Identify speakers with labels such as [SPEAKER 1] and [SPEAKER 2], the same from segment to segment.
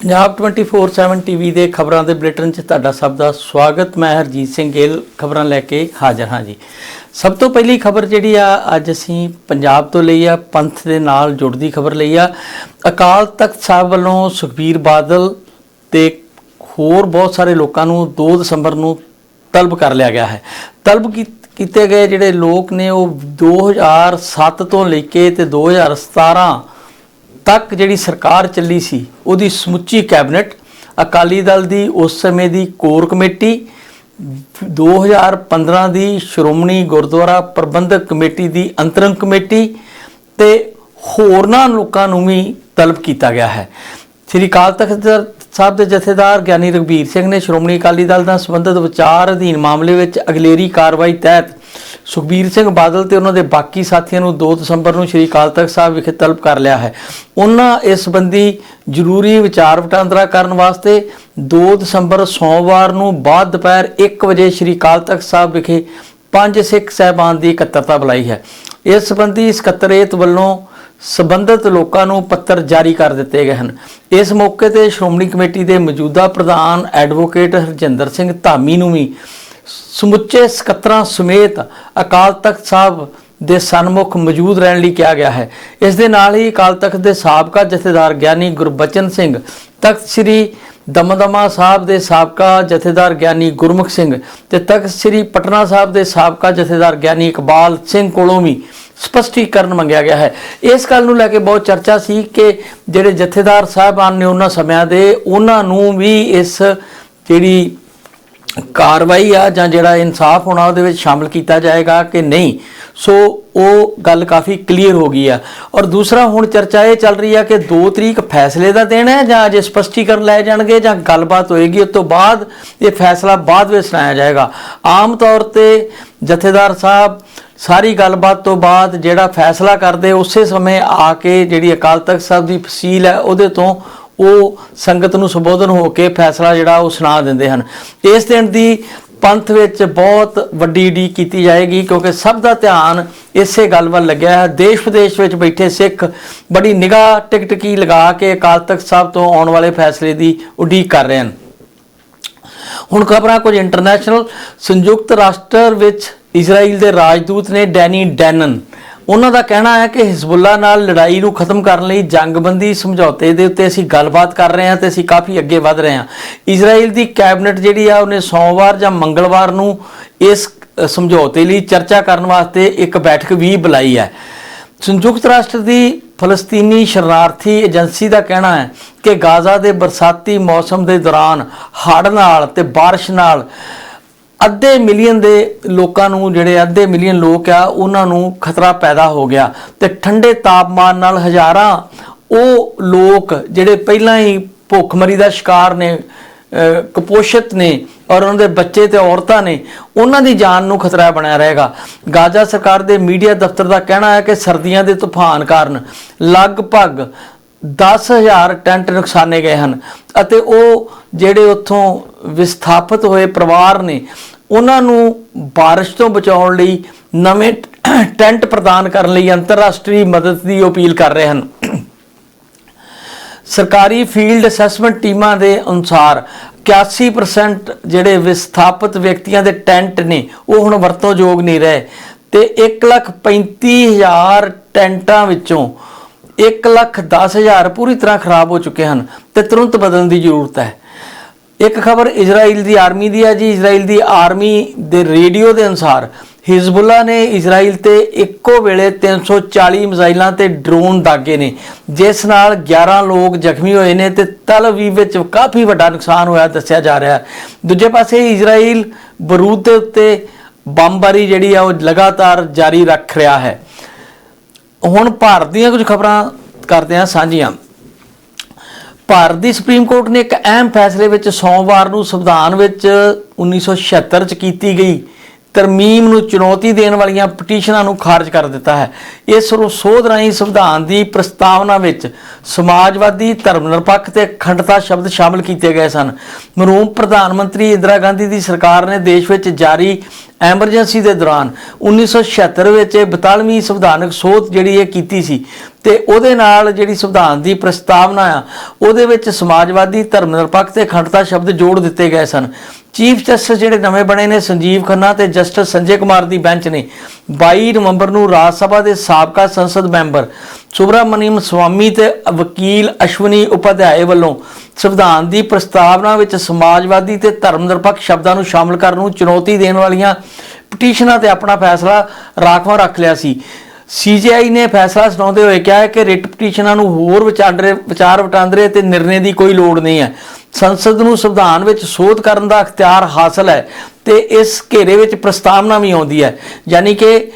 [SPEAKER 1] Punjab 24/7 TV ਦੇ ਖਬਰਾਂ ਦੇ ਬੁਲੇਟਿਨ 'ਚ ਤੁਹਾਡਾ ਸਭ ਦਾ ਸਵਾਗਤ। ਮੈਂ ਹਰਜੀਤ ਸਿੰਘ ਗਿੱਲ, ਖਬਰਾਂ ਲੈ ਕੇ ਹਾਜ਼ਰ ਹਾਂ ਜੀ। ਸਭ ਤੋਂ ਪਹਿਲੀ ਖਬਰ ਜਿਹੜੀ ਆ, ਅੱਜ ਅਸੀਂ ਪੰਜਾਬ ਤੋਂ ਲਈ ਆ, ਪੰਥ ਦੇ ਨਾਲ ਜੁੜਦੀ ਖਬਰ ਲਈ ਆ। ਅਕਾਲ ਤਖਤ ਸਾਹਿਬ ਵੱਲੋਂ ਸੁਖਬੀਰ ਬਾਦਲ ਤੇ ਹੋਰ ਬਹੁਤ ਸਾਰੇ ਲੋਕਾਂ ਨੂੰ 2 ਦਸੰਬਰ ਨੂੰ ਤਲਬ ਕਰ ਲਿਆ ਗਿਆ ਹੈ। ਤਲਬ ਕੀ- ਕੀਤੇ ਗਏ ਜਿਹੜੇ ਲੋਕ ਨੇ, ਉਹ 2007 ਤੋਂ ਲੈ ਕੇ ਤੇ 2017 ਤੱਕ ਜਿਹੜੀ ਸਰਕਾਰ ਚੱਲੀ ਸੀ, ਉਹਦੀ ਸਮੁੱਚੀ ਕੈਬਨਿਟ ਅਕਾਲੀ ਦਲ ਦੀ, ਉਸ ਸਮੇਂ ਦੀ ਕੋਰ ਕਮੇਟੀ 2015 ਦੀ ਸ਼੍ਰੋਮਣੀ ਗੁਰਦੁਆਰਾ ਪ੍ਰਬੰਧਕ ਕਮੇਟੀ ਦੀ ਅੰਤਰੰਗ ਕਮੇਟੀ ਤੇ ਹੋਰਨਾਂ ਲੋਕਾਂ ਨੂੰ ਵੀ ਤਲਬ ਕੀਤਾ ਗਿਆ ਹੈ। ਸ੍ਰੀ ਅਕਾਲ ਤਖਤ ਸਾਹਿਬ ਦੇ ਜਥੇਦਾਰ ਗਿਆਨੀ ਰਗਬੀਰ ਸਿੰਘ ਨੇ ਸ਼੍ਰੋਮਣੀ ਅਕਾਲੀ ਦਲ ਨਾਲ ਸੰਬੰਧਿਤ ਵਿਚਾਰ ਅਧੀਨ ਮਾਮਲੇ ਵਿੱਚ ਅਗਲੇਰੀ ਕਾਰਵਾਈ ਤਹਿਤ ਸੁਖਬੀਰ ਸਿੰਘ ਬਾਦਲ ਤੇ ਉਹਨਾਂ ਦੇ ਬਾਕੀ ਸਾਥੀਆਂ ਨੂੰ 2 ਦਸੰਬਰ ਨੂੰ ਸ਼੍ਰੀ ਅਕਾਲ ਤਖਤ ਸਾਹਿਬ ਵਿਖੇ ਤਲਬ ਕਰ ਲਿਆ ਹੈ। ਉਹਨਾਂ ਇਸ ਸੰਬੰਧੀ ਜ਼ਰੂਰੀ ਵਿਚਾਰ ਵਟਾਂਦਰਾ ਕਰਨ ਵਾਸਤੇ 2 ਦਸੰਬਰ ਸੋਮਵਾਰ ਨੂੰ ਬਾਅਦ ਦੁਪਹਿਰ 1 ਵਜੇ ਸ਼੍ਰੀ ਅਕਾਲ ਤਖਤ ਸਾਹਿਬ ਵਿਖੇ ਪੰਜ ਸਿੱਖ ਸਹਿਬਾਨ ਦੀ ਇਕੱਤਰਤਾ ਬੁਲਾਈ ਹੈ। ਇਸ ਸੰਬੰਧੀ ਸਕੱਤਰੇਤ ਵੱਲੋਂ ਸਬੰਧਤ ਲੋਕਾਂ ਨੂੰ ਪੱਤਰ ਜਾਰੀ ਕਰ ਦਿੱਤੇ ਗਏ ਹਨ। ਇਸ ਮੌਕੇ ਤੇ ਸ਼੍ਰੋਮਣੀ ਕਮੇਟੀ ਦੇ ਮੌਜੂਦਾ ਪ੍ਰਧਾਨ ਐਡਵੋਕੇਟ ਹਰਜਿੰਦਰ ਸਿੰਘ ਧਾਮੀ ਨੂੰ ਵੀ ਸਮੁੱਚੇ ਸਕੱਤਰਾਂ ਸਮੇਤ ਅਕਾਲ ਤਖਤ ਸਾਹਿਬ ਦੇ ਸਨਮੁਖ ਮੌਜੂਦ ਰਹਿਣ ਲਈ ਕਿਹਾ ਗਿਆ ਹੈ। ਇਸ ਦੇ ਨਾਲ ਹੀ ਅਕਾਲ ਤਖਤ ਦੇ ਸਾਬਕਾ ਜਥੇਦਾਰ ਗਿਆਨੀ ਗੁਰਬਚਨ ਸਿੰਘ, ਤਖਤ ਸ੍ਰੀ ਦਮਦਮਾ ਸਾਹਿਬ ਦੇ ਸਾਬਕਾ ਜਥੇਦਾਰ ਗਿਆਨੀ ਗੁਰਮੁਖ ਸਿੰਘ ਤੇ ਤਖਤ ਸ੍ਰੀ ਪਟਨਾ ਸਾਹਿਬ ਦੇ ਸਾਬਕਾ ਜਥੇਦਾਰ ਗਿਆਨੀ ਇਕਬਾਲ ਸਿੰਘ ਕੋਲੋਂ ਵੀ ਸਪਸ਼ਟੀਕਰਨ ਮੰਗਿਆ ਗਿਆ ਹੈ। ਇਸ ਗੱਲ ਨੂੰ ਲੈ ਕੇ ਬਹੁਤ ਚਰਚਾ ਸੀ ਕਿ ਜਿਹੜੇ ਜਥੇਦਾਰ ਸਾਹਿਬਾਨ ਨੇ ਉਹਨਾਂ ਸਮਿਆਂ ਦੇ, ਉਹਨਾਂ ਨੂੰ ਵੀ ਇਸ ਜਿਹੜੀ ਕਾਰਵਾਈ ਆ ਜਾਂ ਜਿਹੜਾ ਇਨਸਾਫ ਹੋਣਾ ਉਹਦੇ ਵਿੱਚ ਸ਼ਾਮਲ ਕੀਤਾ ਜਾਏਗਾ ਕਿ ਨਹੀਂ? ਸੋ ਉਹ ਗੱਲ ਕਾਫੀ ਕਲੀਅਰ ਹੋ ਗਈ ਆ। ਔਰ ਦੂਸਰਾ ਹੁਣ ਚਰਚਾ ਇਹ ਚੱਲ ਰਹੀ ਆ ਕਿ 2 ਤਰੀਕ ਫੈਸਲੇ ਦਾ ਦਿਨ ਹੈ ਜਾਂ ਅਜੇ ਸਪਸ਼ਟੀਕਰਨ ਲਏ ਜਾਣਗੇ ਜਾਂ ਗੱਲਬਾਤ ਹੋਏਗੀ, ਉਸ ਤੋਂ ਬਾਅਦ ਇਹ ਫੈਸਲਾ ਬਾਅਦ ਵਿੱਚ ਸੁਣਾਇਆ ਜਾਏਗਾ। ਆਮ ਤੌਰ ਤੇ ਜਥੇਦਾਰ ਸਾਹਿਬ, ਸਾਰੀ ਗੱਲਬਾਤ ਤੋਂ ਬਾਅਦ ਜਿਹੜਾ ਫੈਸਲਾ ਕਰਦੇ, ਉਸੇ ਸਮੇਂ ਆ ਕੇ ਜਿਹੜੀ ਅਕਾਲ ਤਖਤ ਸਾਹਿਬ ਦੀ ਫਸੀਲ ਹੈ, ਉਹਦੇ ਤੋਂ ਉਹ ਸੰਗਤ ਨੂੰ ਸੰਬੋਧਨ ਹੋ ਕੇ ਫੈਸਲਾ ਜਿਹੜਾ ਉਹ ਸੁਣਾ ਦਿੰਦੇ ਹਨ। ਇਸ ਦਿਨ ਦੀ ਪੰਥ ਵਿੱਚ ਬਹੁਤ ਵੱਡੀ ਡੀ ਕੀਤੀ ਜਾਏਗੀ ਕਿਉਂਕਿ ਸਭ ਦਾ ਧਿਆਨ ਇਸੇ ਗੱਲ ਵੱਲ ਲੱਗਿਆ ਹੈ। ਦੇਸ਼ ਵਿਦੇਸ਼ ਵਿੱਚ ਬੈਠੇ ਸਿੱਖ ਬੜੀ ਨਿਗਾਹ ਟਿਕਟਕੀ ਲਗਾ ਕੇ ਅਕਾਲ ਤਖਤ ਸਾਹਿਬ ਤੋਂ ਆਉਣ ਵਾਲੇ ਫੈਸਲੇ ਦੀ ਉਡੀਕ ਕਰ ਰਹੇ ਹਨ। ਹੁਣ ਖਬਰਾਂ ਕੁਝ ਇੰਟਰਨੈਸ਼ਨਲ। ਸੰਯੁਕਤ ਰਾਸ਼ਟਰ ਵਿੱਚ ਇਜ਼ਰਾਈਲ ਦੇ ਰਾਜਦੂਤ ਨੇ ਡੈਨੀ ਡੈਨਨ ਉਹਨਾਂ ਦਾ ਕਹਿਣਾ ਹੈ ਕਿ ਹਿਜ਼ਬੁੱਲਾ ਨਾਲ ਲੜਾਈ ਨੂੰ ਖਤਮ ਕਰਨ ਲਈ ਜੰਗਬੰਦੀ ਸਮਝੌਤੇ ਦੇ ਉੱਤੇ ਅਸੀਂ ਗੱਲਬਾਤ ਕਰ ਰਹੇ ਹਾਂ ਤੇ ਅਸੀਂ ਕਾਫੀ ਅੱਗੇ ਵਧ ਰਹੇ ਹਾਂ। ਇਜ਼ਰਾਈਲ ਦੀ ਕੈਬਨਿਟ ਜਿਹੜੀ ਆ, ਉਹਨੇ ਸੋਮਵਾਰ ਜਾਂ ਮੰਗਲਵਾਰ ਨੂੰ ਇਸ ਸਮਝੌਤੇ ਲਈ ਚਰਚਾ ਕਰਨ ਵਾਸਤੇ ਇੱਕ ਬੈਠਕ ਵੀ ਬੁਲਾਈ ਹੈ। ਸੰਯੁਕਤ ਰਾਸ਼ਟਰ ਦੀ ਫਲਸਤੀਨੀ ਸ਼ਰਨਾਰਥੀ ਏਜੰਸੀ ਦਾ ਕਹਿਣਾ ਹੈ ਕਿ ਗਾਜ਼ਾ ਦੇ ਬਰਸਾਤੀ ਮੌਸਮ ਦੇ ਦੌਰਾਨ ਹੜ੍ਹ ਨਾਲ ਤੇ ਬਾਰਿਸ਼ ਨਾਲ ਅੱਧੇ ਮਿਲੀਅਨ ਦੇ ਲੋਕਾਂ ਨੂੰ, ਜਿਹੜੇ ਅੱਧੇ ਮਿਲੀਅਨ ਲੋਕ ਆ, ਉਹਨਾਂ ਨੂੰ ਖਤਰਾ ਪੈਦਾ ਹੋ ਗਿਆ। ਤੇ ਠੰਡੇ ਤਾਪਮਾਨ ਨਾਲ ਹਜ਼ਾਰਾਂ ਉਹ ਲੋਕ ਜਿਹੜੇ ਪਹਿਲਾਂ ਹੀ ਭੁੱਖਮਰੀ ਦਾ ਸ਼ਿਕਾਰ ਨੇ ਕੁਪੋਸ਼ਿਤ ਨੇ ਔਰ ਉਹਨਾਂ ਦੇ ਬੱਚੇ ਤੇ ਔਰਤਾਂ ਨੇ, ਉਹਨਾਂ ਦੀ ਜਾਨ ਨੂੰ ਖਤਰਾ ਬਣਿਆ ਰਹੇਗਾ। ਗਾਜ਼ਾ ਸਰਕਾਰ ਦੇ ਮੀਡੀਆ ਦਫ਼ਤਰ ਦਾ ਕਹਿਣਾ ਹੈ ਕਿ ਸਰਦੀਆਂ ਦੇ ਤੂਫਾਨ ਕਾਰਨ ਲਗਭਗ 10000 ਟੈਂਟ ਨੁਕਸਾਨੇ ਗਏ ਹਨ ਅਤੇ ਉਹ ਜਿਹੜੇ ਉੱਥੋਂ ਵਿਸਥਾਪਿਤ ਹੋਏ ਪਰਿਵਾਰ ਨੇ, ਉਹਨਾਂ ਨੂੰ ਬਾਰਿਸ਼ ਤੋਂ ਬਚਾਉਣ ਲਈ ਨਵੇਂ ਟੈਂਟ ਪ੍ਰਦਾਨ ਕਰਨ ਲਈ ਅੰਤਰਰਾਸ਼ਟਰੀ ਮਦਦ ਦੀ ਅਪੀਲ ਕਰ ਰਹੇ ਹਨ। ਸਰਕਾਰੀ ਫੀਲਡ ਅਸੈਸਮੈਂਟ ਟੀਮਾਂ ਦੇ ਅਨੁਸਾਰ 81% ਜਿਹੜੇ ਵਿਸਥਾਪਿਤ ਵਿਅਕਤੀਆਂ ਦੇ ਟੈਂਟ ਨੇ, ਉਹ ਹੁਣ ਵਰਤੋਂਯੋਗ ਨਹੀਂ ਰਹੇ ਤੇ 135000 ਟੈਂਟਾਂ ਵਿੱਚੋਂ 110000 ਪੂਰੀ ਤਰ੍ਹਾਂ ਖਰਾਬ ਹੋ ਚੁੱਕੇ ਹਨ ਤੇ ਤੁਰੰਤ ਬਦਲਣ ਦੀ ਜ਼ਰੂਰਤ ਹੈ। ਇੱਕ ਖਬਰ ਇਜ਼ਰਾਈਲ ਦੀ ਆਰਮੀ ਦੀ ਹੈ ਜੀ। ਇਜ਼ਰਾਈਲ ਦੀ ਆਰਮੀ ਦੇ ਰੇਡੀਓ ਦੇ ਅਨੁਸਾਰ ਹਿਜ਼ਬੁੱਲਾ ਨੇ ਇਜ਼ਰਾਈਲ ਤੇ ਇੱਕੋ ਵੇਲੇ 340 ਮਿਜ਼ਾਈਲਾਂ ਤੇ ਡਰੋਨ ਦਾਗੇ ਨੇ, ਜਿਸ ਨਾਲ 11 ਲੋਕ ਜ਼ਖਮੀ ਹੋਏ ਨੇ ਤੇ ਤਲ ਵਿੱਚ ਕਾਫੀ ਵੱਡਾ ਨੁਕਸਾਨ ਹੋਇਆ ਦੱਸਿਆ ਜਾ ਰਿਹਾ ਹੈ। ਦੂਜੇ ਪਾਸੇ ਇਜ਼ਰਾਈਲ ਬਰੂਦ ਦੇ ਉੱਤੇ ਬੰਬਾਰੀ ਜਿਹੜੀ ਆ ਉਹ ਲਗਾਤਾਰ ਜਾਰੀ ਰੱਖ ਰਿਹਾ ਹੈ। ਹੁਣ ਭਾਰਤ ਦੀਆਂ ਕੁਝ ਖਬਰਾਂ ਕਰਦੇ ਹਾਂ ਸਾਂਝੀਆਂ। ਭਾਰਤ ਦੀ ਸੁਪਰੀਮ ਕੋਰਟ ਨੇ ਇੱਕ ਅਹਿਮ ਫੈਸਲੇ ਵਿੱਚ ਸੋਮਵਾਰ ਨੂੰ ਸੰਵਿਧਾਨ ਵਿੱਚ 1976 ਚ ਕੀਤੀ ਗਈ। ਤਰਮੀਮ ਨੂੰ ਚੁਣੌਤੀ ਦੇਣ ਵਾਲੀਆਂ ਪਟੀਸ਼ਨਾਂ ਨੂੰ ਖਾਰਜ ਕਰ ਦਿੱਤਾ ਹੈ। ਇਸ ਸੋਧ ਰਾਹੀਂ ਸੰਵਿਧਾਨ ਦੀ ਪ੍ਰਸਤਾਵਨਾ ਵਿੱਚ ਸਮਾਜਵਾਦੀ, ਧਰਮ ਨਿਰਪੱਖ ਤੇ ਅਖੰਡਤਾ ਸ਼ਬਦ ਸ਼ਾਮਲ ਕੀਤੇ ਗਏ ਸਨ। ਮਰੂਮ ਪ੍ਰਧਾਨ ਮੰਤਰੀ ਇੰਦਰਾ ਗਾਂਧੀ ਦੀ ਸਰਕਾਰ ਨੇ ਦੇਸ਼ ਵਿੱਚ ਜਾਰੀ ਐਮਰਜੈਂਸੀ ਦੇ ਦੌਰਾਨ 1976 ਵਿੱਚ ਇਹ 42ਵੀਂ ਸੰਵਿਧਾਨਕ ਸੋਧ ਜਿਹੜੀ ਇਹ ਕੀਤੀ ਸੀ। ਤੇ ਉਹਦੇ ਨਾਲ ਜਿਹੜੀ ਸੰਵਿਧਾਨ ਦੀ ਪ੍ਰਸਤਾਵਨਾ ਆ, ਉਹਦੇ ਵਿੱਚ ਸਮਾਜਵਾਦੀ ਧਰਮ ਨਿਰਪੱਖ ਤੇ ਅਖੰਡਤਾ ਸ਼ਬਦ ਜੋੜ ਦਿੱਤੇ ਗਏ ਸਨ। ਚੀਫ ਜਸਟਿਸ ਜਿਹੜੇ ਨਵੇਂ ਬਣੇ ਨੇ, ਸੰਜੀਵ ਖੰਨਾ ਤੇ ਜਸਟਿਸ ਸੰਜੇ ਕੁਮਾਰ ਦੀ ਬੈਂਚ ਨੇ। 22 ਨਵੰਬਰ ਨੂੰ ਰਾਜ ਸਭਾ ਦੇ ਸਾਬਕਾ ਸੰਸਦ ਮੈਂਬਰ ਸੁਬਰਾਮਨੀਮ ਸਵਾਮੀ ਤੇ ਵਕੀਲ ਅਸ਼ਵਨੀ ਉਪਾਧਿਆਏ ਵੱਲੋਂ ਸੰਵਿਧਾਨ ਦੀ ਪ੍ਰਸਤਾਵਨਾ ਵਿੱਚ ਸਮਾਜਵਾਦੀ ਤੇ ਧਰਮ ਨਿਰਪੱਖ ਸ਼ਬਦਾਂ ਨੂੰ ਸ਼ਾਮਲ ਕਰਨ ਨੂੰ ਚੁਣੌਤੀ ਦੇਣ ਵਾਲੀਆਂ ਪਟੀਸ਼ਨਾਂ ਤੇ ਆਪਣਾ ਫੈਸਲਾ ਰਾਖਵਾਂ ਰੱਖ ਲਿਆ ਸੀ। ਸੀਜੀਆਈ ਨੇ ਫੈਸਲਾ ਸੁਣਾਉਂਦੇ ਹੋਏ ਕਿਹਾ ਹੈ ਕਿ ਰਿਟ ਪਟੀਸ਼ਨਾਂ ਨੂੰ ਹੋਰ ਵਿਚਾਂਦਰੇ ਵਿਚਾਰ ਵਟਾਂਦਰੇ ਤੇ ਨਿਰਣੇ ਦੀ ਕੋਈ ਲੋੜ ਨਹੀਂ ਹੈ। ਸੰਸਦ ਨੂੰ ਸੰਵਿਧਾਨ ਵਿੱਚ ਸੋਧ ਕਰਨ ਦਾ ਅਖਤਿਆਰ ਹਾਸਲ ਹੈ ਤੇ ਇਸ ਘੇਰੇ ਵਿੱਚ ਪ੍ਰਸਤਾਵਨਾ ਵੀ ਆਉਂਦੀ ਹੈ। ਯਾਨੀ ਕਿ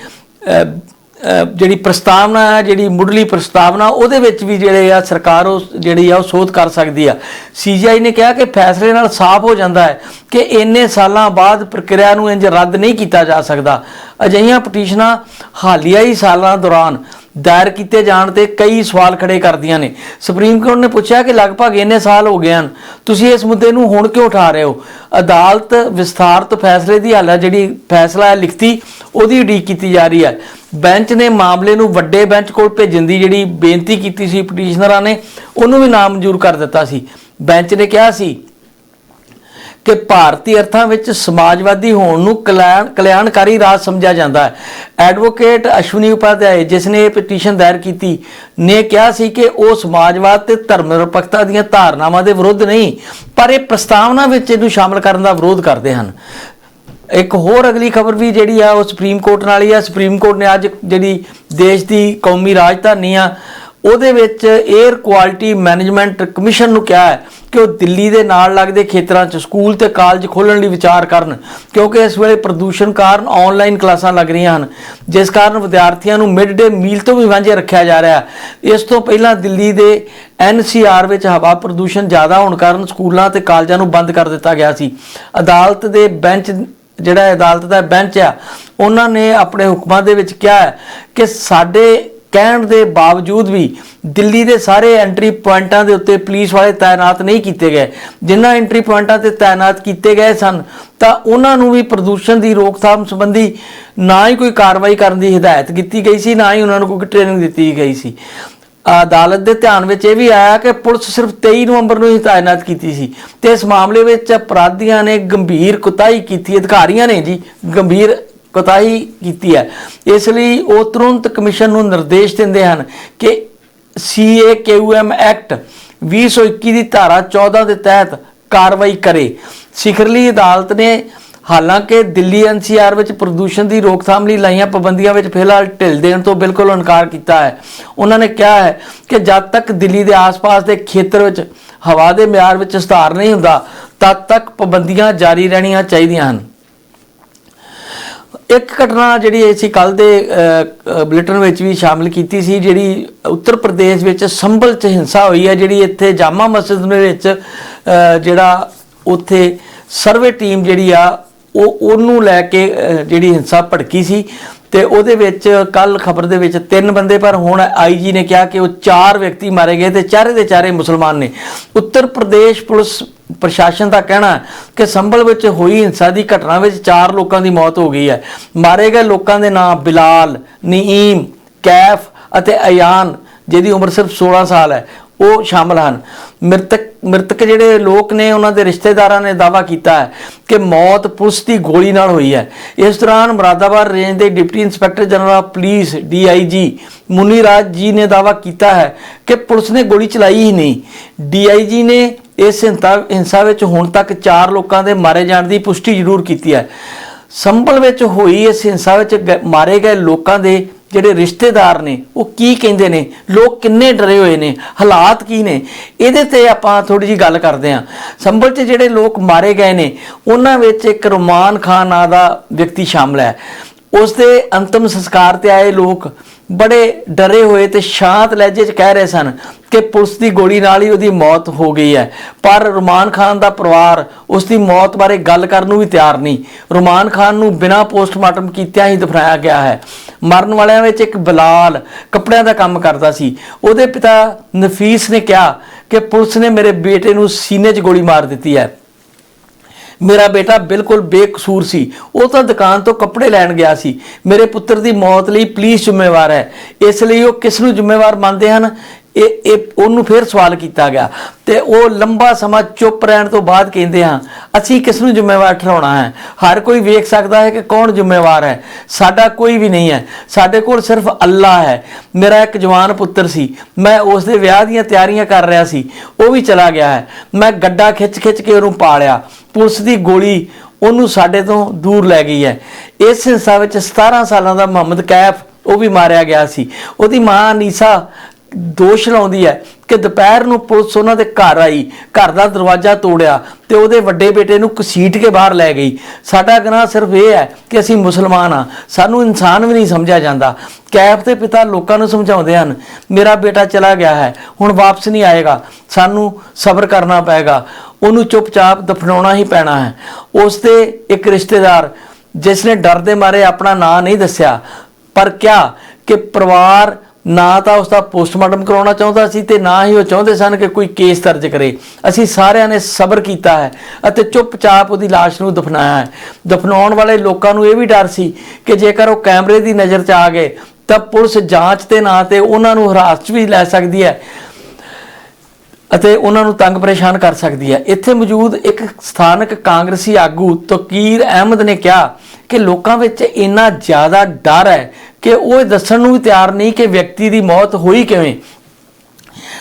[SPEAKER 1] ਜਿਹੜੀ ਪ੍ਰਸਤਾਵਨਾ ਹੈ, ਜਿਹੜੀ ਮੁੱਢਲੀ ਪ੍ਰਸਤਾਵਨਾ, ਉਹਦੇ ਵਿੱਚ ਵੀ ਜਿਹੜੇ ਆ ਸਰਕਾਰ, ਉਹ ਜਿਹੜੀ ਆ, ਉਹ ਸੋਧ ਕਰ ਸਕਦੀ ਆ। ਸੀਜੀਆਈ ਨੇ ਕਿਹਾ ਕਿ ਫੈਸਲੇ ਨਾਲ ਸਾਫ਼ ਹੋ ਜਾਂਦਾ ਹੈ ਕਿ ਇੰਨੇ ਸਾਲਾਂ ਬਾਅਦ ਪ੍ਰਕਿਰਿਆ ਨੂੰ ਇੰਜ ਰੱਦ ਨਹੀਂ ਕੀਤਾ ਜਾ ਸਕਦਾ। ਅਜਿਹੀਆਂ ਪਟੀਸ਼ਨਾਂ ਹਾਲੀਆ ਹੀ ਸਾਲਾਂ ਦੌਰਾਨ ਦਾਇਰ ਕੀਤੇ ਜਾਣ ਤੇ ਕਈ ਸਵਾਲ ਖੜੇ ਕਰਦੀਆਂ ਨੇ। ਸੁਪਰੀਮ ਕੋਰਟ ਨੇ ਪੁੱਛਿਆ ਕਿ ਲਗਭਗ ਇੰਨੇ ਸਾਲ ਹੋ ਗਏ ਹਨ। ਤੁਸੀਂ ਇਸ ਮੁੱਦੇ ਨੂੰ ਹੁਣ ਕਿਉਂ ਉਠਾ ਰਹੇ ਹੋ? ਅਦਾਲਤ ਵਿਸਥਾਰਤ ਫੈਸਲੇ ਦੀ ਹਾਲਾ ਜਿਹੜੀ ਫੈਸਲਾ ਹੈ ਲਿਖਤੀ ਉਹਦੀ ਉਡੀਕ ਕੀਤੀ ਜਾ ਰਹੀ ਹੈ। ਬੈਂਚ ਨੇ ਮਾਮਲੇ ਨੂੰ ਵੱਡੇ ਬੈਂਚ ਕੋਲ ਭੇਜਣ ਦੀ ਜਿਹੜੀ ਬੇਨਤੀ ਕੀਤੀ ਸੀ ਪਟੀਸ਼ਨਰਾਂ ਨੇ, ਉਹਨੂੰ ਵੀ ਨਾਮਨਜ਼ੂਰ ਕਰ ਦਿੱਤਾ ਸੀ। ਬੈਂਚ ਨੇ ਕਿਹਾ ਸੀ ਕਿ ਭਾਰਤੀ ਅਰਥਾਂ ਵਿੱਚ ਸਮਾਜਵਾਦੀ ਹੋਣ ਨੂੰ ਕਲਿਆਣ, ਕਲਿਆਣਕਾਰੀ ਰਾਜ ਸਮਝਿਆ ਜਾਂਦਾ ਹੈ। ਐਡਵੋਕੇਟ ਅਸ਼ਵਨੀ ਉਪਾਧਿਆਏ, ਜਿਸ ਨੇ ਇਹ ਪਟੀਸ਼ਨ ਦਾਇਰ ਕੀਤੀ, ਨੇ ਕਿਹਾ ਸੀ ਕਿ ਉਹ ਸਮਾਜਵਾਦ ਤੇ ਧਰਮ ਨਿਰਪੱਖਤਾ ਦੀਆਂ ਧਾਰਨਾਵਾਂ ਦੇ ਵਿਰੁੱਧ ਨਹੀਂ, ਪਰ ਇਹ ਪ੍ਰਸਤਾਵਨਾ ਵਿੱਚ ਇਹਨੂੰ ਸ਼ਾਮਲ ਕਰਨ ਦਾ ਵਿਰੋਧ ਕਰਦੇ ਹਨ। ਇੱਕ ਹੋਰ ਅਗਲੀ ਖਬਰ ਵੀ ਜਿਹੜੀ ਆ, ਉਹ ਸੁਪਰੀਮ ਕੋਰਟ ਨਾਲ ਹੀ ਆ। ਸੁਪਰੀਮ ਕੋਰਟ ਨੇ ਅੱਜ ਜਿਹੜੀ ਦੇਸ਼ ਦੀ ਕੌਮੀ ਰਾਜਧਾਨੀ ਆ, ਉਹਦੇ ਵਿੱਚ 에ਅਰ ਕੁਆਲਿਟੀ ਮੈਨੇਜਮੈਂਟ ਕਮਿਸ਼ਨ ਨੂੰ ਕਿਹਾ ਹੈ ਕਿ ਉਹ ਦਿੱਲੀ ਦੇ ਨਾਲ ਲੱਗਦੇ ਖੇਤਰਾਂ 'ਚ ਸਕੂਲ ਤੇ ਕਾਲਜ ਖੋਲ੍ਹਣ ਲਈ ਵਿਚਾਰ ਕਰਨ, ਕਿਉਂਕਿ ਇਸ ਵੇਲੇ ਪ੍ਰਦੂਸ਼ਣ ਕਾਰਨ ਆਨਲਾਈਨ ਕਲਾਸਾਂ ਲੱਗ ਰਹੀਆਂ ਹਨ। ਜਿਸ ਕਾਰਨ ਵਿਦਿਆਰਥੀਆਂ ਨੂੰ ਮਿਡ ਡੇ ਮੀਲ ਤੋਂ ਵੀ ਵਾਂਝੇ ਰੱਖਿਆ ਜਾ ਰਿਹਾ ਹੈ। ਇਸ ਤੋਂ ਪਹਿਲਾਂ ਦਿੱਲੀ ਦੇ ਐਨਸੀਆਰ ਵਿੱਚ ਹਵਾ ਪ੍ਰਦੂਸ਼ਣ ਜ਼ਿਆਦਾ ਹੋਣ ਕਾਰਨ ਸਕੂਲਾਂ ਤੇ ਕਾਲਜਾਂ ਨੂੰ ਬੰਦ ਕਰ ਦਿੱਤਾ ਗਿਆ ਸੀ। ਅਦਾਲਤ ਦੇ ਬੈਂਚ ਜਿਹੜਾ ਅਦਾਲਤ ਦਾ ਬੈਂਚ ਆ, ਉਹਨਾਂ ਨੇ ਆਪਣੇ ਹੁਕਮਾਂ ਦੇ ਵਿੱਚ ਕਿਹਾ ਹੈ ਕਿ ਸਾਡੇ ਕਹਿਣ ਦੇ ਬਾਵਜੂਦ ਵੀ ਦਿੱਲੀ ਦੇ ਸਾਰੇ ਐਂਟਰੀ ਪੁਆਇੰਟਾਂ ਦੇ ਉੱਤੇ ਪੁਲਿਸ ਵਾਲੇ ਤਾਇਨਾਤ ਨਹੀਂ ਕੀਤੇ ਗਏ। ਜਿਨ੍ਹਾਂ ਐਂਟਰੀ ਪੁਆਇੰਟਾਂ ਤੇ ਤਾਇਨਾਤ ਕੀਤੇ ਗਏ ਸਨ, ਤਾਂ ਉਹਨਾਂ ਨੂੰ ਵੀ ਪ੍ਰਦੂਸ਼ਣ ਦੀ ਰੋਕਥਾਮ ਸੰਬੰਧੀ ਨਾ ਹੀ ਕੋਈ ਕਾਰਵਾਈ ਕਰਨ ਦੀ ਹਦਾਇਤ ਕੀਤੀ ਗਈ ਸੀ, ਨਾ ਹੀ ਉਹਨਾਂ ਨੂੰ ਕੋਈ ਟ੍ਰੇਨਿੰਗ ਦਿੱਤੀ ਗਈ ਸੀ। ਅਦਾਲਤ ਦੇ ਧਿਆਨ ਵਿੱਚ ਇਹ ਵੀ ਆਇਆ ਕਿ ਪੁਲਿਸ ਸਿਰਫ 23 ਨਵੰਬਰ ਨੂੰ ਹੀ ਤਾਇਨਾਤ ਕੀਤੀ ਸੀ ਤੇ ਇਸ ਮਾਮਲੇ ਵਿੱਚ ਅਪਰਾਧੀਆਂ ਨੇ ਗੰਭੀਰ ਕੁਤਾਹੀ ਕੀਤੀ ਅਧਿਕਾਰੀਆਂ ਨੇ ਜੀ ਗੰਭੀਰ ਕੁਤਾਹੀ ਕੀਤੀ ਹੈ। ਇਸ ਲਈ ਉਹ ਤੁਰੰਤ ਕਮਿਸ਼ਨ ਨੂੰ ਨਿਰਦੇਸ਼ ਦਿੰਦੇ ਹਨ ਕਿ ਸੀਏਕਿਊਐਮ ਐਕਟ 2021 ਦੀ ਧਾਰਾ 14 ਦੇ ਤਹਿਤ ਕਾਰਵਾਈ ਕਰੇ। ਸਿਖਰਲੀ ਅਦਾਲਤ ਨੇ ਹਾਲਾਂਕਿ ਦਿੱਲੀ ਐਨਸੀਆਰ ਵਿੱਚ ਪ੍ਰਦੂਸ਼ਣ ਦੀ ਰੋਕਥਾਮ ਲਈ ਲਾਈਆਂ ਪਾਬੰਦੀਆਂ ਵਿੱਚ ਫਿਲਹਾਲ ਢਿੱਲ ਦੇਣ ਤੋਂ ਬਿਲਕੁਲ ਇਨਕਾਰ ਕੀਤਾ ਹੈ। ਉਹਨਾਂ ਨੇ ਕਿਹਾ ਹੈ ਕਿ ਜਦ ਤੱਕ ਦਿੱਲੀ ਦੇ ਆਸ-ਪਾਸ ਦੇ ਖੇਤਰ ਵਿੱਚ ਹਵਾ ਦੇ ਮਿਆਰ ਵਿੱਚ ਸੁਧਾਰ ਨਹੀਂ ਹੁੰਦਾ, ਤਦ ਤੱਕ ਪਾਬੰਦੀਆਂ ਜਾਰੀ ਰਹਿਣੀਆਂ ਚਾਹੀਦੀਆਂ ਹਨ। ਇੱਕ ਘਟਨਾ ਜਿਹੜੀ ਅਸੀਂ ਕੱਲ ਦੇ ਬੁਲੇਟਿਨ ਵਿੱਚ ਵੀ ਸ਼ਾਮਿਲ ਕੀਤੀ ਸੀ, ਜਿਹੜੀ ਉੱਤਰ ਪ੍ਰਦੇਸ਼ ਵਿੱਚ ਸੰਭਲ ਚ ਹਿੰਸਾ ਹੋਈ ਹੈ, ਜਿਹੜੀ ਇੱਥੇ ਜਾਮਾ ਮਸਜਿਦ ਦੇ ਵਿੱਚ ਜਿਹੜਾ ਉੱਥੇ ਸਰਵੇ ਟੀਮ ਜਿਹੜੀ ਆ ਉਹ ਉਹਨੂੰ ਲੈ ਕੇ ਜਿਹੜੀ ਹਿੰਸਾ ਭੜਕੀ ਸੀ ਤੇ ਉਹਦੇ ਵਿੱਚ ਕੱਲ ਖਬਰ ਦੇ ਵਿੱਚ ਤਿੰਨ ਬੰਦੇ, ਪਰ ਹੁਣ ਆਈਜੀ ਨੇ ਕਿਹਾ ਕਿ ਉਹ ਚਾਰ ਵਿਅਕਤੀ ਮਾਰੇ ਗਏ ਤੇ ਚਾਰੇ ਦੇ ਚਾਰੇ ਮੁਸਲਮਾਨ ਨੇ। ਉੱਤਰ ਪ੍ਰਦੇਸ਼ ਪੁਲਿਸ ਪ੍ਰਸ਼ਾਸਨ ਦਾ ਕਹਿਣਾ ਕਿ ਸੰਭਲ ਵਿੱਚ ਹੋਈ ਹਿੰਸਾ ਦੀ ਘਟਨਾ ਵਿੱਚ ਚਾਰ ਲੋਕਾਂ ਦੀ ਮੌਤ ਹੋ ਗਈ ਹੈ। ਮਾਰੇ ਗਏ ਲੋਕਾਂ ਦੇ ਨਾਮ ਬਿਲਾਲ ਨੀਮ ਕੈਫ ਅਤੇ ਅਯਾਨ, ਜਿਹਦੀ ਉਮਰ ਸਿਰਫ 16 ਸਾਲ ਹੈ। ਉਹ ਸ਼ਾਮਲ ਹਨ। ਮ੍ਰਿਤਕ ਮ੍ਰਿਤਕ ਜਿਹੜੇ ਲੋਕ ਨੇ, ਉਹਨਾਂ ਦੇ ਰਿਸ਼ਤੇਦਾਰਾਂ ਨੇ ਦਾਵਾ ਕੀਤਾ ਹੈ ਕਿ ਮੌਤ ਪੁਲਿਸ ਦੀ ਗੋਲੀ ਨਾਲ ਹੋਈ ਹੈ। ਇਸ ਦੌਰਾਨ ਮੁਰਾਦਾਬਾਦ ਰੇਂਜ ਦੇ deputy inspector general of police DIG Muni Raj ji ਨੇ ਦਾਵਾ ਕੀਤਾ ਹੈ ਕਿ ਪੁਲਿਸ ਨੇ ਗੋਲੀ ਚਲਾਈ ਹੀ ਨਹੀਂ। ਡੀਆਈਜੀ ਨੇ ਇਸ ਹਿੰਸਾ ਹਿੰਸਾ ਵਿੱਚ ਹੁਣ ਤੱਕ 4 ਲੋਕਾਂ ਦੇ ਮਾਰੇ ਜਾਣ ਦੀ ਪੁਸ਼ਟੀ ਜ਼ਰੂਰ ਕੀਤੀ ਹੈ। ਸੰਭਲ ਵਿੱਚ ਹੋਈ ਇਸ ਹਿੰਸਾ ਵਿੱਚ ਗ- ਮਾਰੇ ਗਏ ਲੋਕਾਂ ਦੇ ਜਿਹੜੇ ਰਿਸ਼ਤੇਦਾਰ ਨੇ, ਉਹ ਕੀ ਕਹਿੰਦੇ ਨੇ? ਲੋਕ ਕਿੰਨੇ ਡਰੇ ਹੋਏ ਨੇ? ਹਾਲਾਤ ਕੀ ਨੇ? ਇਹਦੇ ਤੇ ਆਪਾਂ ਥੋੜੀ ਜੀ ਗੱਲ ਕਰਦੇ ਹਾਂ। ਸੰਭਲ 'ਚ ਜਿਹੜੇ ਲੋਕ ਮਾਰੇ ਗਏ ਨੇ, ਉਹਨਾਂ ਵਿੱਚ ਇੱਕ ਰੁਮਾਨ ਖਾਨ ਨਾਂ ਦਾ ਵਿਅਕਤੀ ਸ਼ਾਮਲ ਹੈ। ਉਸ ਦੇ ਅੰਤਮ ਸੰਸਕਾਰ ਤੇ ਆਏ ਲੋਕ ਬੜੇ ਡਰੇ ਹੋਏ ਤੇ ਸ਼ਾਂਤ ਲਹਿਜੇ 'ਚ ਕਹਿ ਰਹੇ ਸਨ ਕਿ ਪੁਲਿਸ ਦੀ ਗੋਲੀ ਨਾਲ ਹੀ ਉਹਦੀ ਮੌਤ ਹੋ ਗਈ ਹੈ। ਪਰ ਰੁਮਾਨ ਖਾਨ ਦਾ ਪਰਿਵਾਰ ਉਸ ਦੀ ਮੌਤ ਬਾਰੇ ਗੱਲ ਕਰਨ ਨੂੰ ਵੀ ਤਿਆਰ ਨਹੀਂ। ਰੁਮਾਨ ਖਾਨ ਨੂੰ ਬਿਨਾਂ ਪੋਸਟਮਾਰਟਮ ਕੀਤਿਆਂ ਹੀ ਦਫਨਾਇਆ ਗਿਆ ਹੈ। ਮਰਨ ਵਾਲਿਆਂ ਵਿੱਚ ਇੱਕ ਬਲਾਲ ਕੱਪੜਿਆਂ ਦਾ ਕੰਮ ਕਰਦਾ ਸੀ। ਉਹਦੇ ਪਿਤਾ ਨਫੀਸ ਨੇ ਕਿਹਾ ਕਿ ਪੁਲਿਸ ਨੇ ਮੇਰੇ ਬੇਟੇ ਨੂੰ ਸੀਨੇ 'ਚ ਗੋਲੀ ਮਾਰ ਦਿੱਤੀ ਹੈ। ਮੇਰਾ ਬੇਟਾ ਬਿਲਕੁਲ ਬੇਕਸੂਰ ਸੀ। ਉਹ ਤਾਂ ਦੁਕਾਨ ਤੋਂ ਕੱਪੜੇ ਲੈਣ ਗਿਆ ਸੀ। ਮੇਰੇ ਪੁੱਤਰ ਦੀ ਮੌਤ ਲਈ ਪੁਲਿਸ ਜ਼ਿੰਮੇਵਾਰ ਹੈ। ਇਸ ਲਈ ਉਹ ਕਿਸ ਨੂੰ ਜ਼ਿੰਮੇਵਾਰ ਮੰਨਦੇ ਹਨ? ਇਹ ਇਹ, ਉਹਨੂੰ ਫਿਰ ਸਵਾਲ ਕੀਤਾ ਗਿਆ। ਤੇ ਉਹ ਲੰਬਾ ਸਮਾਂ ਚੁੱਪ ਰਹਿਣ ਤੋਂ ਬਾਅਦ ਕਹਿੰਦੇ ਹਾਂ, ਅਸੀਂ ਕਿਸ ਨੂੰ ਜ਼ਿੰਮੇਵਾਰ ਠਹਿਰਾਉਣਾ ਹੈ? ਹਰ ਕੋਈ ਵੇਖ ਸਕਦਾ ਹੈ ਕਿ ਕੌਣ ਜ਼ਿੰਮੇਵਾਰ ਹੈ। ਸਾਡਾ ਕੋਈ ਵੀ ਨਹੀਂ ਹੈ। ਸਾਡੇ ਕੋਲ ਸਿਰਫ ਅੱਲਾ ਹੈ। ਮੇਰਾ ਇੱਕ ਜਵਾਨ ਪੁੱਤਰ ਸੀ। ਮੈਂ ਉਸ ਦੇ ਵਿਆਹ ਦੀਆਂ ਤਿਆਰੀਆਂ ਕਰ ਰਿਹਾ ਸੀ। ਉਹ ਵੀ ਚਲਾ ਗਿਆ ਹੈ। ਮੈਂ ਗੱਡਾ ਖਿੱਚ ਖਿੱਚ ਕੇ ਉਹਨੂੰ ਪਾਲਿਆ। ਪੁਲਿਸ ਦੀ ਗੋਲੀ ਉਹਨੂੰ ਸਾਡੇ ਤੋਂ ਦੂਰ ਲੈ ਗਈ ਹੈ। ਇਸ ਹਿੰਸਾ ਵਿੱਚ 17 ਸਾਲਾਂ ਦਾ ਮੁਹੰਮਦ ਕੈਫ, ਉਹ ਵੀ ਮਾਰਿਆ ਗਿਆ ਸੀ। ਉਹਦੀ ਮਾਂ ਅਨੀਸਾ ਦੋਸ਼ ਲਾਉਂਦੀ ਹੈ ਕਿ ਦੁਪਹਿਰ ਨੂੰ ਪੁਲਿਸ ਉਹਨਾਂ ਦੇ ਘਰ ਆਈ, ਘਰ ਦਾ ਦਰਵਾਜ਼ਾ ਤੋੜਿਆ ਤੇ ਉਹਦੇ ਵੱਡੇ ਬੇਟੇ ਨੂੰ ਘਸੀਟ ਕੇ ਬਾਹਰ ਲੈ ਗਈ। ਸਾਡਾ ਗੁਨਾਹ ਸਿਰਫ ਇਹ ਹੈ ਕਿ ਅਸੀਂ ਮੁਸਲਮਾਨ ਆ ਸਾਨੂੰ ਇਨਸਾਨ ਵੀ ਨਹੀਂ ਸਮਝਿਆ ਜਾਂਦਾ। ਕੈਫ ਦੇ ਪਿਤਾ ਲੋਕਾਂ ਨੂੰ ਸਮਝਾਉਂਦੇ ਹਨ, ਮੇਰਾ ਬੇਟਾ ਚਲਾ ਗਿਆ ਹੈ, ਹੁਣ ਵਾਪਸ ਨਹੀਂ ਆਏਗਾ। ਸਾਨੂੰ ਸਬਰ ਕਰਨਾ ਪਏਗਾ। ਉਹਨੂੰ ਚੁੱਪਚਾਪ ਦਫਨਾਉਣਾ ਹੀ ਪੈਣਾ ਹੈ। ਉਸ ਦੇ ਇੱਕ ਰਿਸ਼ਤੇਦਾਰ, ਜਿਸ ਨੇ ਡਰ ਦੇ ਮਾਰੇ ਆਪਣਾ ਨਾਂ ਨਹੀਂ ਦੱਸਿਆ, ਪਰ ਕਿਹਾ ਕਿ ਪਰਿਵਾਰ ਨਾ ਤਾਂ ਉਸ ਦਾ ਪੋਸਟਮਾਰਟਮ ਕਰਾਉਣਾ ਚਾਹੁੰਦਾ ਸੀ ਤੇ ਨਾ ਹੀ ਉਹ ਚਾਹੁੰਦੇ ਸਨ ਕਿ ਕੋਈ ਕੇਸ ਦਰਜ ਕਰੇ। ਅਸੀਂ ਸਾਰਿਆਂ ਨੇ ਸਬਰ ਕੀਤਾ ਹੈ ਅਤੇ ਚੁੱਪਚਾਪ ਉਹਦੀ ਲਾਸ਼ ਨੂੰ ਦਫਨਾਇਆ ਹੈ। ਦਫਨਾਉਣ ਵਾਲੇ ਲੋਕਾਂ ਨੂੰ ਇਹ ਵੀ ਡਰ ਸੀ ਕਿ ਜੇਕਰ ਉਹ ਕੈਮਰੇ ਦੀ ਨਜ਼ਰ 'ਚ ਆ ਗਏ, ਤਾਂ ਪੁਲਿਸ ਜਾਂਚ ਦੇ ਨਾਂ ਤੇ ਉਹਨਾਂ ਨੂੰ ਹਿਰਾਸਤ ਵੀ ਲੈ ਸਕਦੀ ਹੈ। ਅਤੇ ਉਹਨਾਂ ਨੂੰ ਤੰਗ ਪਰੇਸ਼ਾਨ ਕਰ ਸਕਦੀ ਹੈ। ਇੱਥੇ ਮੌਜੂਦ ਇੱਕ ਸਥਾਨਕ ਕਾਂਗਰਸੀ ਆਗੂ ਤਕੀਰ ਅਹਿਮਦ ਨੇ ਕਿਹਾ ਕਿ ਲੋਕਾਂ ਵਿੱਚ ਇੰਨਾ ਜ਼ਿਆਦਾ ਡਰ ਹੈ ਕਿ ਉਹ ਇਹ ਦੱਸਣ ਨੂੰ ਵੀ ਤਿਆਰ ਨਹੀਂ ਕਿ ਵਿਅਕਤੀ ਦੀ ਮੌਤ ਹੋਈ ਕਿਵੇਂ।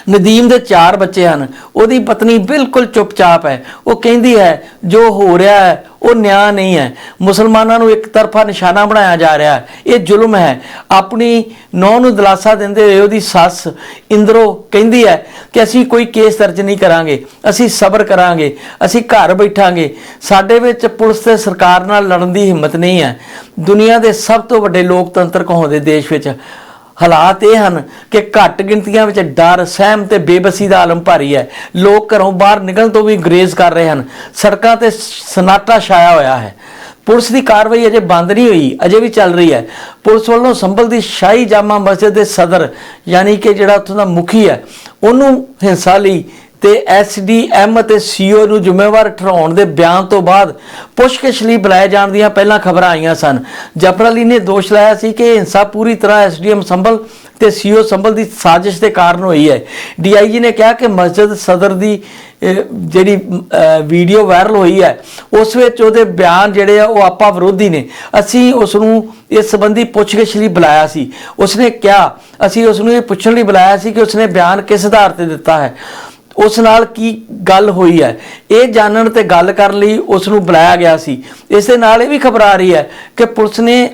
[SPEAKER 1] ਨਦੀਮ ਦੇ ਚਾਰ ਬੱਚੇ ਹਨ। ਉਹਦੀ ਪਤਨੀ ਬਿਲਕੁਲ ਚੁੱਪਚਾਪ ਹੈ। ਉਹ ਕਹਿੰਦੀ ਹੈ, ਜੋ ਹੋ ਰਿਹਾ ਹੈ, ਉਹ ਨਿਆਂ ਨਹੀਂ ਹੈ। ਮੁਸਲਮਾਨਾਂ ਨੂੰ ਇੱਕ ਤਰਫਾ ਨਿਸ਼ਾਨਾ ਬਣਾਇਆ ਜਾ ਰਿਹਾ ਹੈ। ਇਹ ਜ਼ੁਲਮ ਹੈ। ਆਪਣੀ ਨੌਂ ਨੂੰ ਦਿਲਾਸਾ ਦਿੰਦੇ ਹੋਏ ਉਹਦੀ ਸੱਸ ਇੰਦਰੋ ਕਹਿੰਦੀ ਹੈ ਕਿ ਅਸੀਂ ਕੋਈ ਕੇਸ ਦਰਜ ਨਹੀਂ ਕਰਾਂਗੇ। ਅਸੀਂ ਸਬਰ ਕਰਾਂਗੇ। ਅਸੀਂ ਘਰ ਬੈਠਾਂਗੇ। ਸਾਡੇ ਵਿੱਚ ਪੁਲਿਸ ਤੇ ਸਰਕਾਰ ਨਾਲ ਲੜਨ ਦੀ ਹਿੰਮਤ ਨਹੀਂ ਹੈ। ਦੁਨੀਆ ਦੇ ਸਭ ਤੋਂ ਵੱਡੇ ਲੋਕਤੰਤਰ ਕਹਾਉਂਦੇ ਦੇਸ਼ ਵਿੱਚ। ਹਾਲਾਤ ਇਹ ਹਨ ਕਿ ਘੱਟ ਗਿਣਤੀਆਂ ਵਿੱਚ ਡਰ, ਸਹਿਮ ਤੇ ਬੇਬਸੀ ਦਾ ਆਲਮ ਭਾਰੀ ਹੈ। ਲੋਕ ਘਰੋਂ ਬਾਹਰ ਨਿਕਲਣ ਤੋਂ ਵੀ ਗਰੇਜ਼ ਕਰ ਰਹੇ ਹਨ। ਸੜਕਾਂ ਤੇ ਸਨਾਟਾ ਛਾਇਆ ਹੋਇਆ ਹੈ। ਪੁਲਿਸ ਦੀ ਕਾਰਵਾਈ ਅਜੇ ਬੰਦ ਨਹੀਂ ਹੋਈ, ਅਜੇ ਵੀ ਚੱਲ ਰਹੀ ਹੈ। ਪੁਲਿਸ ਵੱਲੋਂ ਸੰਭਲ ਦੀ ਸ਼ਾਹੀ ਜਾਮਾ ਮਸਜਿਦ ਦੇ ਸਦਰ, ਯਾਨੀ ਕਿ ਜਿਹੜਾ ਉੱਥੋਂ ਦਾ ਮੁਖੀ ਹੈ, ਉਹਨੂੰ ਹਿੰਸਾ ਲਈ ਤੇ ਐਸਡੀਐਮ ਅਤੇ ਸੀਓ ਨੂੰ ਜ਼ਿੰਮੇਵਾਰ ਠਹਿਰਾਉਣ ਦੇ ਬਿਆਨ ਤੋਂ ਬਾਅਦ ਪੁੱਛਗਿੱਛ ਲਈ ਬੁਲਾਏ ਜਾਣ ਦੀਆਂ ਪਹਿਲਾਂ ਖਬਰਾਂ ਆਈਆਂ ਸਨ। ਜਫਰ ਅਲੀ ਨੇ ਦੋਸ਼ ਲਾਇਆ ਸੀ ਕਿ ਹਿੰਸਾ ਪੂਰੀ ਤਰ੍ਹਾਂ ਐਸਡੀਐਮ ਸੰਭਲ ਤੇ ਸੀਓ ਸੰਭਲ ਦੀ ਸਾਜ਼ਿਸ਼ ਦੇ ਕਾਰਨ ਹੋਈ ਹੈ। ਡੀਆਈਜੀ ਨੇ ਕਿਹਾ ਕਿ ਮਸਜਿਦ ਸਦਰ ਦੀ ਜਿਹੜੀ ਵੀਡੀਓ ਵਾਇਰਲ ਹੋਈ ਹੈ, ਉਸ ਵਿੱਚ ਉਹਦੇ ਬਿਆਨ ਜਿਹੜੇ ਆ ਉਹ ਆਪਾ ਵਿਰੋਧੀ ਨੇ। ਅਸੀਂ ਉਸ ਨੂੰ ਇਸ ਸੰਬੰਧੀ ਪੁੱਛਗਿੱਛ ਲਈ ਬੁਲਾਇਆ ਸੀ। ਉਸਨੇ ਕਿਹਾ, ਅਸੀਂ ਉਸ ਨੂੰ ਇਹ ਪੁੱਛਣ ਲਈ ਬੁਲਾਇਆ ਸੀ ਕਿ ਉਸਨੇ ਬਿਆਨ ਕਿਸ ਆਧਾਰ ਤੇ ਦਿੱਤਾ ਹੈ। ਉਸ ਨਾਲ ਕੀ ਗੱਲ ਹੋਈ ਹੈ? ਇਹ ਜਾਣਨ ਤੇ ਗੱਲ ਕਰਨ ਲਈ ਉਸ ਨੂੰ ਬੁਲਾਇਆ ਗਿਆ ਸੀ। ਇਸ ਦੇ ਨਾਲ ਇਹ ਵੀ ਖਬਰ ਆ ਰਹੀ ਹੈ ਕਿ ਪੁਲਿਸ ਨੇ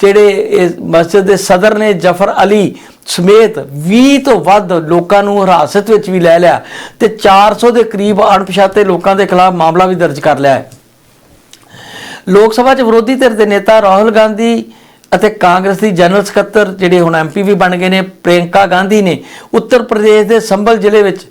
[SPEAKER 1] ਜਿਹੜੇ ਇਸ ਮਸਜਿਦ ਦੇ ਸਦਰ ਨੇ ਜਫਰ ਅਲੀ ਸਮੇਤ 20 ਤੋਂ ਵੱਧ ਲੋਕਾਂ ਨੂੰ ਹਿਰਾਸਤ ਵਿੱਚ ਵੀ ਲੈ ਲਿਆ ਤੇ 400 ਦੇ ਕਰੀਬ ਅਣਪਛਾਤੇ ਲੋਕਾਂ ਦੇ ਖਿਲਾਫ ਮਾਮਲਾ ਵੀ ਦਰਜ ਕਰ ਲਿਆ ਹੈ। ਲੋਕ ਸਭਾ 'ਚ ਵਿਰੋਧੀ ਧਿਰ ਦੇ ਨੇਤਾ ਰਾਹੁਲ ਗਾਂਧੀ ਅਤੇ ਕਾਂਗਰਸ ਦੀ ਜਨਰਲ ਸਕੱਤਰ, ਜਿਹੜੇ ਹੁਣ ਐਮਪੀ ਵੀ ਬਣ ਗਏ ਨੇ, ਪ੍ਰਿਯੰਕਾ ਗਾਂਧੀ ਨੇ ਉੱਤਰ ਪ੍ਰਦੇਸ਼ ਦੇ ਸੰਭਲ ਜ਼ਿਲ੍ਹੇ ਵਿੱਚ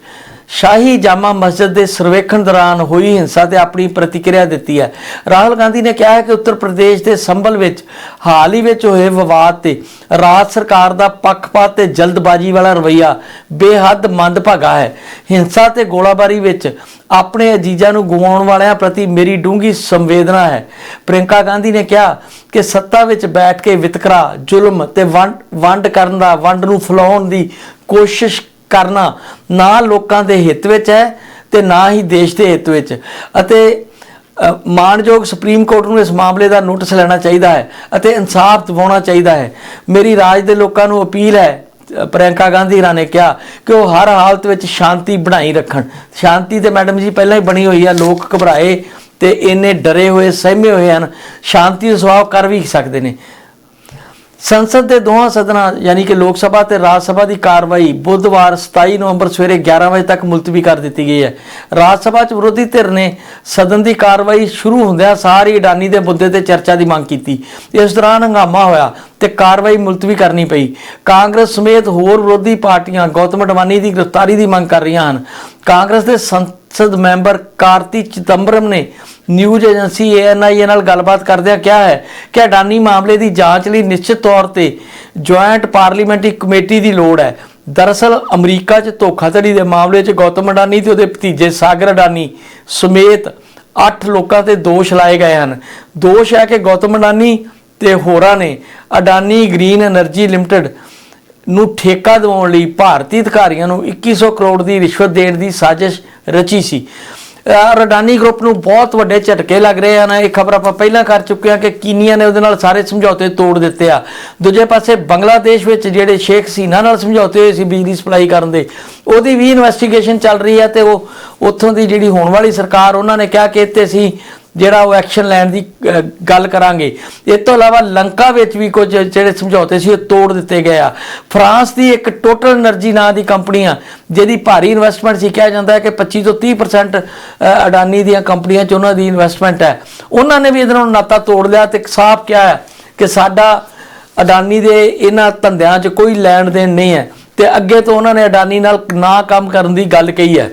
[SPEAKER 1] ਸ਼ਾਹੀ ਜਾਮਾ ਮਸਜਿਦ ਦੇ ਸਰਵੇਖਣ ਦੌਰਾਨ ਹੋਈ ਹਿੰਸਾ ਤੇ ਆਪਣੀ ਪ੍ਰਤੀਕਿਰਿਆ ਦਿੱਤੀ ਹੈ। ਰਾਹੁਲ ਗਾਂਧੀ ਨੇ ਕਿਹਾ ਹੈ ਕਿ ਉੱਤਰ ਪ੍ਰਦੇਸ਼ ਦੇ ਸੰਭਲ ਵਿੱਚ, ਹਾਲ ਹੀ ਵਿੱਚ ਹੋਏ ਵਿਵਾਦ ਤੇ ਰਾਜ ਸਰਕਾਰ ਦਾ ਪੱਖਪਾਤ ਤੇ ਜਲਦਬਾਜ਼ੀ ਵਾਲਾ ਰਵੱਈਆ ਬੇਹੱਦ ਮੰਦਭਾਗਾ ਹੈ। ਹਿੰਸਾ ਤੇ ਗੋਲਾਬਾਰੀ ਵਿੱਚ ਆਪਣੇ ਅਜੀਜ਼ਾਂ ਨੂੰ ਗਵਾਉਣ ਵਾਲਿਆਂ ਪ੍ਰਤੀ ਮੇਰੀ ਡੂੰਗੀ ਸੰਵੇਦਨਾ ਹੈ। ਪ੍ਰਿੰਕਾ ਗਾਂਧੀ ਨੇ ਕਿਹਾ ਕਿ ਸੱਤਾ ਵਿੱਚ ਬੈਠ ਕੇ ਵਿਤਕਰਾ, ਜ਼ੁਲਮ ਤੇ ਵੰਡ ਵੰਡ ਕਰਨ ਦਾ, ਵੰਡ ਨੂੰ ਫੈਲਾਉਣ ਦੀ ਕੋਸ਼ਿਸ਼ ਕਰਨਾ ਨਾ ਲੋਕਾਂ ਦੇ ਹਿੱਤ ਵਿੱਚ ਹੈ ਤੇ ਨਾ ਹੀ ਦੇਸ਼ ਦੇ ਹਿੱਤ ਵਿੱਚ। ਅਤੇ ਅ, ਮਾਣਯੋਗ ਸੁਪਰੀਮ ਕੋਰਟ ਨੂੰ ਇਸ ਮਾਮਲੇ ਦਾ ਨੋਟਿਸ ਲੈਣਾ ਚਾਹੀਦਾ ਹੈ ਅਤੇ ਇਨਸਾਫ ਦਿਵਾਉਣਾ ਚਾਹੀਦਾ ਹੈ। ਮੇਰੀ ਰਾਜ ਦੇ ਲੋਕਾਂ ਨੂੰ ਅਪੀਲ ਹੈ ਅ, ਪ੍ਰਿਯੰਕਾ ਗਾਂਧੀ ਰਾਂ ਨੇ ਕਿਹਾ ਕਿ ਉਹ ਹਰ ਹਾਲਤ ਵਿੱਚ ਸ਼ਾਂਤੀ ਬਣਾਈ ਰੱਖਣ। ਸ਼ਾਂਤੀ ਤੇ ਮੈਡਮ ਜੀ ਪਹਿਲਾਂ ਹੀ ਬਣੀ ਹੋਈ ਆ ਲੋਕ ਘਬਰਾਏ ਤੇ ਇੰਨੇ ਡਰੇ ਹੋਏ ਸਹਿਮੇ ਹੋਏ ਹਨ। ਸ਼ਾਂਤੀ ਦਾ ਸੁਭਾਅ ਕਰ ਵੀ ਸਕਦੇ ਨੇ। ਸੰਸਦ ਦੇ ਦੋਹਾਂ ਸਦਨਾਂ, ਯਾਨੀ ਕਿ ਲੋਕ ਸਭਾ ਤੇ ਰਾਜ ਸਭਾ ਦੀ ਕਾਰਵਾਈ ਬੁੱਧਵਾਰ 27 ਨਵੰਬਰ ਸਵੇਰੇ 11 ਵਜੇ ਤੱਕ ਮੁਲਤਵੀ ਕਰ ਦਿੱਤੀ ਗਈ ਹੈ। ਰਾਜ ਸਭਾ 'ਚ ਵਿਰੋਧੀ ਧਿਰ ਨੇ ਸਦਨ ਦੀ ਕਾਰਵਾਈ ਸ਼ੁਰੂ ਹੁੰਦਿਆਂ ਸਾਰੀ ਅਡਾਨੀ ਦੇ ਮੁੱਦੇ ਤੇ ਚਰਚਾ ਦੀ ਮੰਗ ਕੀਤੀ। ਇਸ ਦੌਰਾਨ ਹੰਗਾਮਾ ਹੋਇਆ ਤੇ ਕਾਰਵਾਈ ਮੁਲਤਵੀ ਕਰਨੀ ਪਈ। ਕਾਂਗਰਸ ਸਮੇਤ ਹੋਰ ਵਿਰੋਧੀ ਪਾਰਟੀਆਂ ਗੌਤਮ ਅਡਵਾਨੀ ਦੀ ਗ੍ਰਿਫਤਾਰੀ ਦੀ ਮੰਗ ਕਰ ਰਹੀਆਂ ਹਨ। ਕਾਂਗਰਸ ਦੇ ਸੰਸਦ ਮੈਂਬਰ ਕਾਰਤੀ ਚਿਦੰਬਰਮ ਨੇ ਨਿਊਜ਼ ਏਜੰਸੀ ਏਐਨਆਈਏ ਨਾਲ ਗੱਲਬਾਤ ਕਰਦਿਆਂ ਕਿਹਾ ਹੈ ਕਿ ਅਡਾਨੀ ਮਾਮਲੇ ਦੀ ਜਾਂਚ ਲਈ ਨਿਸ਼ਚਿਤ ਤੌਰ ਤੇ ਜੁਆਇੰਟ ਪਾਰਲੀਮੈਂਟਰੀ ਕਮੇਟੀ ਦੀ ਲੋੜ ਹੈ। ਦਰਅਸਲ ਅਮਰੀਕਾ 'ਚ ਧੋਖਾਧੜੀ ਦੇ ਮਾਮਲੇ 'ਚ ਗੌਤਮ ਅਡਾਨੀ ਤੇ ਉਹਦੇ ਭਤੀਜੇ ਸਾਗਰ ਅਡਾਨੀ ਸਮੇਤ 8 ਲੋਕਾਂ ਤੇ ਦੋਸ਼ ਲਾਏ ਗਏ ਹਨ। ਦੋਸ਼ ਹੈ ਕਿ ਗੌਤਮ ਅਡਾਨੀ ਤੇ ਹੋਰਾਂ ਨੇ ਅਡਾਨੀ ਗ੍ਰੀਨ એનર્ਜੀ ਲਿਮਟਿਡ ਨੂੰ ਠੇਕਾ ਦਿਵਾਉਣ ਲਈ ਭਾਰਤੀ ਅਧਿਕਾਰੀਆਂ ਨੂੰ 2100 ਕਰੋੜ ਦੀ ਰਿਸ਼ਵਤ ਦੇਣ ਦੀ ਸਾਜ਼ਿਸ਼ ਰਚੀ ਸੀ। ਅਹ ਗਰੁੱਪ ਨੂੰ ਬਹੁਤ ਵੱਡੇ ਝਟਕੇ ਲੱਗ ਰਹੇ ਹਨ। ਇਹ ਖਬਰ ਆਪਾਂ ਪਹਿਲਾਂ ਕਰ ਚੁੱਕੇ ਹਾਂ ਕਿ ਕੀਨੀਆ ਨੇ ਉਹਦੇ ਨਾਲ ਸਾਰੇ ਸਮਝੌਤੇ ਤੋੜ ਦਿੱਤੇ ਆ। ਦੂਜੇ ਪਾਸੇ ਬੰਗਲਾਦੇਸ਼ ਵਿੱਚ ਜਿਹੜੇ ਸ਼ੇਖ ਸੀਨਾ ਨਾਲ ਸਮਝੌਤੇ ਹੋਏ ਸੀ ਬਿਜਲੀ ਸਪਲਾਈ ਕਰਨ ਦੇ, ਉਹਦੀ ਵੀ ਇਨਵੈਸਟੀਗੇਸ਼ਨ ਚੱਲ ਰਹੀ ਹੈ ਤੇ ਉਹ ਉੱਥੋਂ ਦੀ ਜਿਹੜੀ ਹੋਣ ਵਾਲੀ ਸਰਕਾਰ, ਉਹਨਾਂ ਨੇ ਕਿਹਾ ਕਿ ਇੱਥੇ ਸੀ ਜਿਹੜਾ ਉਹ ਐਕਸ਼ਨ ਲੈਣ ਦੀ ਗੱਲ ਕਰਾਂਗੇ। ਇਸ ਤੋਂ ਇਲਾਵਾ ਲੰਕਾ ਵਿੱਚ ਵੀ ਕੁਝ ਜਿਹੜੇ ਸਮਝੌਤੇ ਸੀ, ਉਹ ਤੋੜ ਦਿੱਤੇ ਗਏ ਆ। ਫਰਾਂਸ ਦੀ ਇੱਕ ਟੋਟਲ એનર્ਜੀ ਨਾਂ ਦੀ ਕੰਪਨੀ ਆ, ਜਿਹਦੀ ਭਾਰੀ ਇਨਵੈਸਟਮੈਂਟ ਸੀ, ਕਿਹਾ ਜਾਂਦਾ ਹੈ ਕਿ 25 ਤੋਂ 30% ਅਡਾਨੀ ਦੀਆਂ ਕੰਪਨੀਆਂ 'ਚ ਉਹਨਾਂ ਦੀ ਇਨਵੈਸਟਮੈਂਟ ਹੈ। ਉਹਨਾਂ ਨੇ ਵੀ ਇਹਦੇ ਨਾਲ ਨਾਤਾ ਤੋੜ ਲਿਆ ਤੇ ਸਾਫ਼ ਕਿਹਾ ਹੈ ਕਿ ਸਾਡਾ ਅਡਾਨੀ ਦੇ ਇਹਨਾਂ ਧੰਦਿਆਂ 'ਚ ਕੋਈ ਲੈਣ ਦੇਣ ਨਹੀਂ ਹੈ ਤੇ ਅੱਗੇ ਤੋਂ ਉਹਨਾਂ ਨੇ ਅਡਾਨੀ ਨਾਲ ਨਾ ਕੰਮ ਕਰਨ ਦੀ ਗੱਲ ਕਹੀ ਹੈ।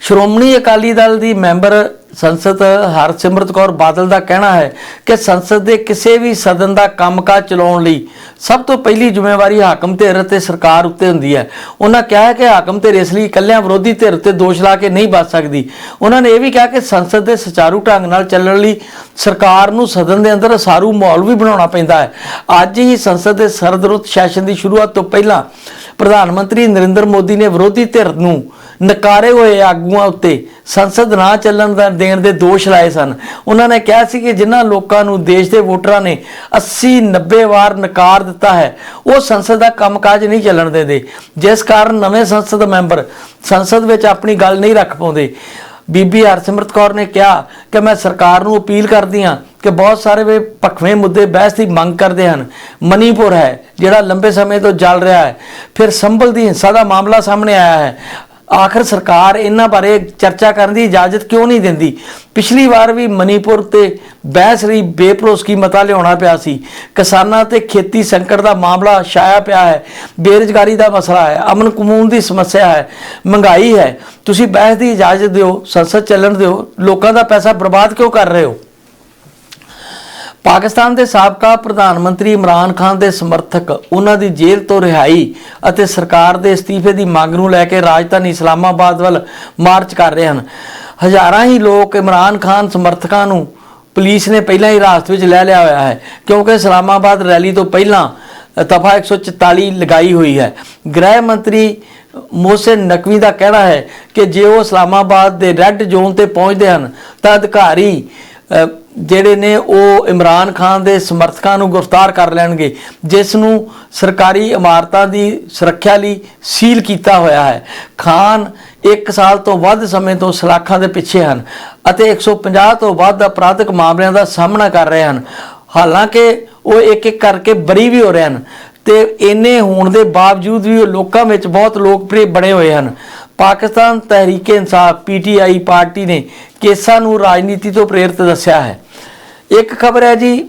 [SPEAKER 1] ਸ਼੍ਰੋਮਣੀ ਅਕਾਲੀ ਦਲ ਦੀ ਮੈਂਬਰ ਸੰਸਦ ਹਰਸਿਮਰਤ ਕੌਰ ਬਾਦਲ ਦਾ ਕਹਿਣਾ ਹੈ ਕਿ ਸੰਸਦ ਦੇ ਕਿਸੇ ਵੀ ਸਦਨ ਦਾ ਕੰਮਕਾਜ ਚਲਾਉਣ ਲਈ ਸਭ ਤੋਂ ਪਹਿਲੀ ਜ਼ਿੰਮੇਵਾਰੀ ਹਾਕਮ ਧਿਰ ਅਤੇ ਸਰਕਾਰ ਉੱਤੇ ਹੁੰਦੀ ਹੈ। ਉਹਨਾਂ ਕਿਹਾ ਹੈ ਕਿ ਹਾਕਮ ਧਿਰ ਇਸ ਲਈ ਇਕੱਲਿਆਂ ਵਿਰੋਧੀ ਧਿਰ ਤੇ ਦੋਸ਼ ਲਾ ਕੇ ਨਹੀਂ ਬਚ ਸਕਦੀ। ਉਹਨਾਂ ਨੇ ਇਹ ਵੀ ਕਿਹਾ ਕਿ ਸੰਸਦ ਦੇ ਸੁਚਾਰੂ ਢੰਗ ਨਾਲ ਚੱਲਣ ਲਈ ਸਰਕਾਰ ਨੂੰ ਸਦਨ ਦੇ ਅੰਦਰ ਅਸਾਰੂ ਮਾਹੌਲ ਵੀ ਬਣਾਉਣਾ ਪੈਂਦਾ ਹੈ। ਅੱਜ ਹੀ ਸੰਸਦ ਦੇ ਸਰਦ ਰੁੱਤ ਸੈਸ਼ਨ ਦੀ ਸ਼ੁਰੂਆਤ ਤੋਂ ਪਹਿਲਾਂ ਪ੍ਰਧਾਨ ਮੰਤਰੀ ਨਰਿੰਦਰ ਮੋਦੀ ਨੇ ਵਿਰੋਧੀ ਧਿਰ ਨੂੰ ਨਕਾਰੇ ਹੋਏ ਆਗੂਆਂ ਉੱਤੇ ਸੰਸਦ ਨਾ ਚੱਲਣ ਦਾ ਦੇਣ ਦੇ ਦੋਸ਼ ਲਾਏ ਸਨ। ਉਹਨਾਂ ਨੇ ਕਿਹਾ ਸੀ ਕਿ ਜਿਨ੍ਹਾਂ ਲੋਕਾਂ ਨੂੰ ਦੇਸ਼ ਦੇ ਵੋਟਰਾਂ ਨੇ 80 90 ਵਾਰ ਨਕਾਰ ਦਿੱਤਾ ਹੈ, ਉਹ ਸੰਸਦ ਦਾ ਕੰਮਕਾਜ ਨਹੀਂ ਚੱਲਣ ਦਿੰਦੇ। ਜਿਸ ਕਾਰਨ ਨਵੇਂ ਸੰਸਦ ਮੈਂਬਰ ਸੰਸਦ ਵਿੱਚ ਆਪਣੀ ਗੱਲ ਨਹੀਂ ਰੱਖ ਪਾਉਂਦੇ। ਬੀਬੀ ਹਰਸਿਮਰਤ ਕੌਰ ਨੇ ਕਿਹਾ ਕਿ ਮੈਂ ਸਰਕਾਰ ਨੂੰ ਅਪੀਲ ਕਰਦੀ ਹਾਂ ਕਿ ਬਹੁਤ ਸਾਰੇ ਵੇ ਭਖਵੇਂ ਮੁੱਦੇ ਬਹਿਸ ਦੀ ਮੰਗ ਕਰਦੇ ਹਨ। ਮਨੀਪੁਰ ਹੈ, ਜਿਹੜਾ ਲੰਬੇ ਸਮੇਂ ਤੋਂ ਚੱਲ ਰਿਹਾ ਹੈ। ਫਿਰ ਸੰਭਲ ਦੀ ਹਿੰਸਾ ਦਾ ਮਾਮਲਾ ਸਾਹਮਣੇ ਆਇਆ ਹੈ। ਆਖਰ ਸਰਕਾਰ ਇਹਨਾਂ ਬਾਰੇ ਚਰਚਾ ਕਰਨ ਦੀ ਇਜਾਜ਼ਤ ਕਿਉਂ ਨਹੀਂ ਦਿੰਦੀ? ਪਿਛਲੀ ਵਾਰ ਵੀ ਮਨੀਪੁਰ ਤੇ ਬਹਿਸ ਲਈ ਬੇਭਰੋਸਗੀ ਮਤਾ ਲਿਆਉਣਾ ਪਿਆ ਸੀ। ਕਿਸਾਨਾਂ ਤੇ ਖੇਤੀ ਸੰਕਟ ਦਾ ਮਾਮਲਾ ਛਾਇਆ ਪਿਆ ਹੈ। ਬੇਰੁਜ਼ਗਾਰੀ ਦਾ ਮਸਲਾ ਹੈ। ਅਮਨ ਕਾਨੂੰਨ ਦੀ ਸਮੱਸਿਆ ਹੈ। ਮਹਿੰਗਾਈ ਹੈ। ਤੁਸੀਂ ਬਹਿਸ ਦੀ ਇਜਾਜ਼ਤ ਦਿਓ, ਸੰਸਦ ਚੱਲਣ ਦਿਓ। ਲੋਕਾਂ ਦਾ ਪੈਸਾ ਬਰਬਾਦ ਕਿਉਂ ਕਰ ਰਹੇ ਹੋ? ਪਾਕਿਸਤਾਨ ਦੇ ਸਾਬਕਾ ਪ੍ਰਧਾਨ ਮੰਤਰੀ ਇਮਰਾਨ ਖਾਨ ਦੇ ਸਮਰਥਕ ਉਹਨਾਂ ਦੀ ਜੇਲ੍ਹ ਤੋਂ ਰਿਹਾਈ ਅਤੇ ਸਰਕਾਰ ਦੇ ਅਸਤੀਫੇ ਦੀ ਮੰਗ ਨੂੰ ਲੈ ਕੇ ਰਾਜਧਾਨੀ ਇਸਲਾਮਾਬਾਦ ਵੱਲ ਮਾਰਚ ਕਰ ਰਹੇ ਹਨ। ਹਜ਼ਾਰਾਂ ਹੀ ਲੋਕ ਇਮਰਾਨ ਖਾਨ ਸਮਰਥਕਾਂ ਨੂੰ ਪੁਲਿਸ ਨੇ ਪਹਿਲਾਂ ਹੀ ਹਿਰਾਸਤ ਵਿੱਚ ਲੈ ਲਿਆ ਹੋਇਆ ਹੈ, ਕਿਉਂਕਿ ਇਸਲਾਮਾਬਾਦ ਰੈਲੀ ਤੋਂ ਪਹਿਲਾਂ ਦਫਾ 144 ਲਗਾਈ ਹੋਈ ਹੈ। ਗ੍ਰਹਿ ਮੰਤਰੀ ਮੋਹਸਿਨ ਨਕਵੀ ਦਾ ਕਹਿਣਾ ਹੈ ਕਿ ਜੇ ਉਹ ਇਸਲਾਮਾਬਾਦ ਦੇ ਰੈੱਡ ਜ਼ੋਨ ਤੇ ਪਹੁੰਚਦੇ ਹਨ, ਤਾਂ ਅਧਿਕਾਰੀ ਜਿਹੜੇ ਨੇ ਉਹ ਇਮਰਾਨ ਖਾਨ ਦੇ ਸਮਰਥਕਾਂ ਨੂੰ ਗ੍ਰਿਫਤਾਰ ਕਰ ਲੈਣਗੇ, ਜਿਸ ਨੂੰ ਸਰਕਾਰੀ ਇਮਾਰਤਾਂ ਦੀ ਸੁਰੱਖਿਆ ਲਈ ਸੀਲ ਕੀਤਾ ਹੋਇਆ ਹੈ। ਖਾਨ 1 ਸਾਲ ਤੋਂ ਵੱਧ ਸਮੇਂ ਤੋਂ ਸਲਾਖਾਂ ਦੇ ਪਿੱਛੇ ਹਨ ਅਤੇ 150 ਤੋਂ ਵੱਧ ਅਪਰਾਧਿਕ ਮਾਮਲਿਆਂ ਦਾ ਸਾਹਮਣਾ ਕਰ ਰਹੇ ਹਨ। ਹਾਲਾਂਕਿ ਉਹ ਇੱਕ ਇੱਕ ਕਰਕੇ ਬਰੀ ਵੀ ਹੋ ਰਹੇ ਹਨ ਤੇ ਇੰਨੇ ਹੋਣ ਦੇ ਬਾਵਜੂਦ ਵੀ ਉਹ ਲੋਕਾਂ ਵਿੱਚ ਬਹੁਤ ਲੋਕਪ੍ਰਿਯ ਬਣੇ ਹੋਏ ਹਨ। ਪਾਕਿਸਤਾਨ ਤਹਿਰੀਕੇ ਇਨਸਾਫ ਪੀਟੀਆਈ ਪਾਰਟੀ ਨੇ ਕੇਸਾਂ ਨੂੰ ਰਾਜਨੀਤੀ ਤੋਂ ਪ੍ਰੇਰਿਤ ਦੱਸਿਆ ਹੈ। ਇੱਕ ਖਬਰ ਹੈ ਜੀ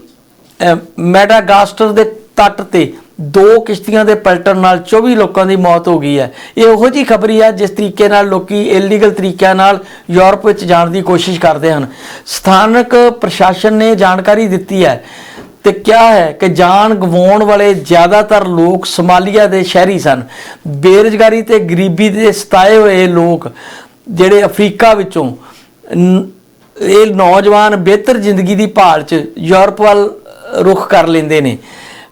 [SPEAKER 1] ਅਹ, ਮੈਡਾਗਾਸਕਰ ਦੇ ਤੱਟ ਤੇ ਦੋ ਕਿਸ਼ਤੀਆਂ ਦੇ ਪਲਟਣ ਨਾਲ 24 ਲੋਕਾਂ ਦੀ ਮੌਤ ਹੋ ਗਈ ਹੈ। ਇਹ ਉਹੋ ਜੀ ਖਬਰੀ ਹੈ ਜਿਸ ਤਰੀਕੇ ਨਾਲ ਲੋਕੀ ਇਲੀਗਲ ਤਰੀਕਿਆਂ ਨਾਲ ਯੂਰਪ ਵਿੱਚ ਜਾਣ ਦੀ ਕੋਸ਼ਿਸ਼ ਕਰਦੇ ਹਨ। ਸਥਾਨਕ ਪ੍ਰਸ਼ਾਸਨ ਨੇ ਜਾਣਕਾਰੀ ਦਿੱਤੀ ਹੈ ਤੇ ਕਿਹਾ ਹੈ ਕਿ ਜਾਨ ਗਵਾਉਣ ਵਾਲੇ ਜ਼ਿਆਦਾਤਰ ਲੋਕ ਸਮਾਲੀਆ ਦੇ ਸ਼ਹਿਰੀ ਸਨ। ਬੇਰੁਜ਼ਗਾਰੀ ਤੇ ਗਰੀਬੀ ਦੇ ਸਤਾਏ ਹੋਏ ਲੋਕ ਜਿਹੜੇ ਅਫਰੀਕਾ ਵਿੱਚੋਂ ਇਹ ਨੌਜਵਾਨ ਬਿਹਤਰ ਜ਼ਿੰਦਗੀ ਦੀ ਭਾਲ 'ਚ ਯੂਰਪ ਵੱਲ ਰੁਖ ਕਰ ਲੈਂਦੇ ਨੇ।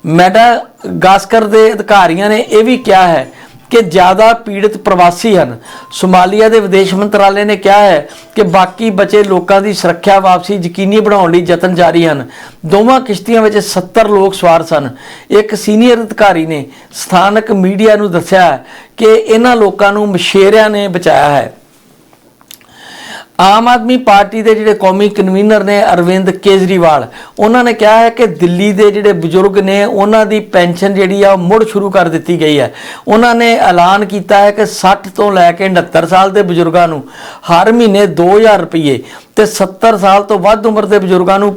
[SPEAKER 1] ਮੈਡਾਗਾਸਕਰ ਦੇ ਅਧਿਕਾਰੀਆਂ ਨੇ ਇਹ ਵੀ ਕਿਹਾ ਹੈ ਕਿ ਜ਼ਿਆਦਾ ਪੀੜਤ ਪ੍ਰਵਾਸੀ ਹਨ। ਸੋਮਾਲੀਆ ਦੇ ਵਿਦੇਸ਼ ਮੰਤਰਾਲੇ ਨੇ ਕਿਹਾ ਹੈ ਕਿ ਬਾਕੀ ਬਚੇ ਲੋਕਾਂ ਦੀ ਸੁਰੱਖਿਆ ਵਾਪਸੀ ਯਕੀਨੀ ਬਣਾਉਣ ਲਈ ਯਤਨ ਜਾਰੀ ਹਨ। ਦੋਵਾਂ ਕਿਸ਼ਤੀਆਂ ਵਿੱਚ 70 ਲੋਕ ਸਵਾਰ ਸਨ। ਇੱਕ ਸੀਨੀਅਰ ਅਧਿਕਾਰੀ ਨੇ ਸਥਾਨਕ ਮੀਡੀਆ ਨੂੰ ਦੱਸਿਆ ਕਿ ਇਹਨਾਂ ਲੋਕਾਂ ਨੂੰ ਮਛੇਰਿਆਂ ਨੇ ਬਚਾਇਆ ਹੈ। ਆਮ ਆਦਮੀ ਪਾਰਟੀ ਦੇ ਜਿਹੜੇ ਕੌਮੀ ਕਨਵੀਨਰ ਨੇ ਅਰਵਿੰਦ ਕੇਜਰੀਵਾਲ, ਉਹਨਾਂ ਨੇ ਕਿਹਾ ਹੈ ਕਿ ਦਿੱਲੀ ਦੇ ਜਿਹੜੇ ਬਜ਼ੁਰਗ ਨੇ, ਉਹਨਾਂ ਦੀ ਪੈਨਸ਼ਨ ਜਿਹੜੀ ਆ, ਉਹ ਮੁੜ ਸ਼ੁਰੂ ਕਰ ਦਿੱਤੀ ਗਈ ਹੈ। ਉਹਨਾਂ ਨੇ ਐਲਾਨ ਕੀਤਾ ਹੈ ਕਿ 60 ਤੋਂ ਲੈ ਕੇ 69 ਸਾਲ ਦੇ ਬਜ਼ੁਰਗਾਂ ਨੂੰ ਹਰ ਮਹੀਨੇ 2000 ਰੁਪਏ ਤੇ 70 ਸਾਲ ਤੋਂ ਵੱਧ ਉਮਰ ਦੇ ਬਜ਼ੁਰਗਾਂ ਨੂੰ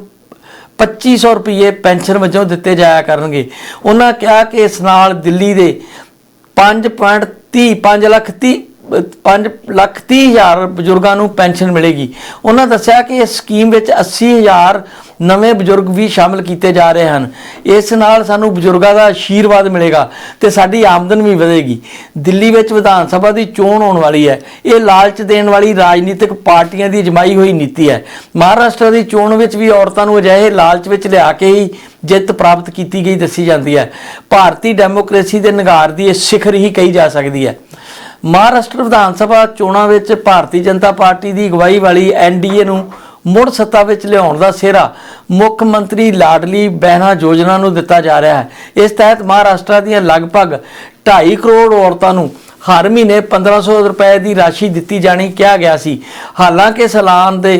[SPEAKER 1] 2500 ਰੁਪਏ ਪੈਨਸ਼ਨ ਵਜੋਂ ਦਿੱਤੇ ਜਾਇਆ ਕਰਨਗੇ। ਉਹਨਾਂ ਕਿਹਾ ਕਿ ਇਸ ਨਾਲ ਦਿੱਲੀ ਦੇ 5.30 5 ਲੱਖ 30 5 ਲੱਖ 30 ਹਜ਼ਾਰ ਬਜ਼ੁਰਗਾਂ ਨੂੰ ਪੈਨਸ਼ਨ ਮਿਲੇਗੀ। ਉਹਨਾਂ ਦੱਸਿਆ ਕਿ ਇਸ ਸਕੀਮ ਵਿੱਚ 80 ਹਜ਼ਾਰ ਨਵੇਂ ਬਜ਼ੁਰਗ ਵੀ ਸ਼ਾਮਲ ਕੀਤੇ ਜਾ ਰਹੇ ਹਨ। ਇਸ ਨਾਲ ਸਾਨੂੰ ਬਜ਼ੁਰਗਾਂ ਦਾ ਆਸ਼ੀਰਵਾਦ ਮਿਲੇਗਾ ਤੇ ਸਾਡੀ ਆਮਦਨ ਵੀ ਵਧੇਗੀ। ਦਿੱਲੀ ਵਿੱਚ ਵਿਧਾਨ ਸਭਾ ਦੀ ਚੋਣ ਹੋਣ ਵਾਲੀ ਹੈ। ਇਹ ਲਾਲਚ ਦੇਣ ਵਾਲੀ ਰਾਜਨੀਤਿਕ ਪਾਰਟੀਆਂ ਦੀ ਅਜਮਾਈ ਹੋਈ ਨੀਤੀ ਹੈ। ਮਹਾਰਾਸ਼ਟਰ ਦੀ ਚੋਣ ਵਿੱਚ ਵੀ ਔਰਤਾਂ ਨੂੰ ਅਜਿਹੇ ਲਾਲਚ ਵਿੱਚ ਲਿਆ ਕੇ ਹੀ ਜਿੱਤ ਪ੍ਰਾਪਤ ਕੀਤੀ ਗਈ ਦੱਸੀ ਜਾਂਦੀ ਹੈ। ਭਾਰਤੀ ਡੈਮੋਕ੍ਰੇਸੀ ਦੇ ਨਿਗਾਰ ਦੀ ਇਹ ਸਿਖਰ ਹੀ ਕਹੀ ਜਾ ਸਕਦੀ ਹੈ। ਮਹਾਰਾਸ਼ਟਰ ਵਿਧਾਨ ਸਭਾ ਚੋਣਾਂ ਵਿੱਚ ਭਾਰਤੀ ਜਨਤਾ ਪਾਰਟੀ ਦੀ ਅਗਵਾਈ ਵਾਲੀ ਐਨਡੀਏ ਨੂੰ ਮੁੜ ਸੱਤਾ ਵਿੱਚ ਲਿਆਉਣ ਦਾ ਸਿਹਰਾ ਮੁੱਖ ਮੰਤਰੀ ਲਾਡਲੀ ਬਹਿਨਾ ਯੋਜਨਾ ਨੂੰ ਦਿੱਤਾ ਜਾ ਰਿਹਾ ਹੈ। ਇਸ ਤਹਿਤ ਮਹਾਰਾਸ਼ਟਰ ਦੀਆਂ ਲਗਭਗ 2.5 ਕਰੋੜ ਔਰਤਾਂ ਨੂੰ ਹਰ ਮਹੀਨੇ 1500 ਰੁਪਏ ਦੀ ਰਾਸ਼ੀ ਦਿੱਤੀ ਜਾਣੀ ਕਿਹਾ ਗਿਆ ਸੀ। ਹਾਲਾਂਕਿ ਸਲਾਨ ਦੇ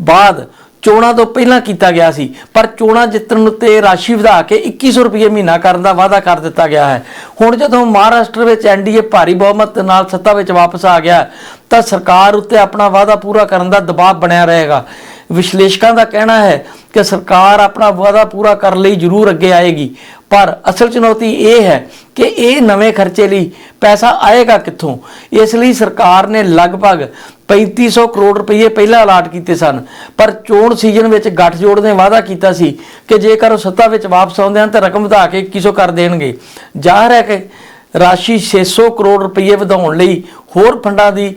[SPEAKER 1] ਬਾਅਦ ਚੋਣਾਂ ਤੋਂ ਪਹਿਲਾਂ ਕੀਤਾ ਗਿਆ ਸੀ, ਪਰ ਚੋਣਾਂ ਜਿੱਤਣ ਉੱਤੇ ਰਾਸ਼ੀ ਵਧਾ ਕੇ 2100 ਰੁਪਏ ਮਹੀਨਾ ਕਰਨ ਦਾ ਵਾਅਦਾ ਕਰ ਦਿੱਤਾ ਗਿਆ ਹੈ। ਹੁਣ ਜਦੋਂ ਮਹਾਰਾਸ਼ਟਰ ਵਿੱਚ ਐਨਡੀਏ ਭਾਰੀ ਬਹੁਮਤ ਨਾਲ ਸੱਤਾ ਵਿੱਚ ਵਾਪਸ ਆ ਗਿਆ, ਤਾਂ ਸਰਕਾਰ ਉੱਤੇ ਆਪਣਾ ਵਾਅਦਾ ਪੂਰਾ ਕਰਨ ਦਾ ਦਬਾਅ ਬਣਿਆ ਰਹੇਗਾ। ਵਿਸ਼ਲੇਸ਼ਕਾਂ ਦਾ ਕਹਿਣਾ ਹੈ ਕਿ ਸਰਕਾਰ ਆਪਣਾ ਵਾਅਦਾ ਪੂਰਾ ਕਰਨ ਲਈ ਜ਼ਰੂਰ ਅੱਗੇ ਆਏਗੀ। ਪਰ ਅਸਲ ਚੁਣੌਤੀ ਇਹ ਹੈ ਕਿ ਇਹ ਨਵੇਂ ਖਰਚੇ ਲਈ ਪੈਸਾ ਆਏਗਾ ਕਿੱਥੋਂ? ਇਸ ਲਈ ਸਰਕਾਰ ਨੇ ਲਗਭਗ 3500 ਕਰੋੜ ਰੁਪਏ ਪਹਿਲਾਂ ਅਲਾਟ ਕੀਤੇ ਸਨ, ਪਰ ਚੋਣ ਸੀਜ਼ਨ ਵਿੱਚ ਗੱਠਜੋੜ ਨੇ ਵਾਅਦਾ ਕੀਤਾ ਸੀ ਕਿ ਜੇਕਰ ਉਹ ਸੱਤਾ ਵਿੱਚ ਵਾਪਸ ਆਉਂਦੇ ਹਨ ਤਾਂ ਰਕਮ ਵਧਾ ਕੇ 2100 ਕਰ ਦੇਣਗੇ। ਜ਼ਾਹਰ ਹੈ ਕਿ ਰਾਸ਼ੀ 600 ਕਰੋੜ ਰੁਪਏ ਵਧਾਉਣ ਲਈ ਹੋਰ ਫੰਡਾਂ ਦੀ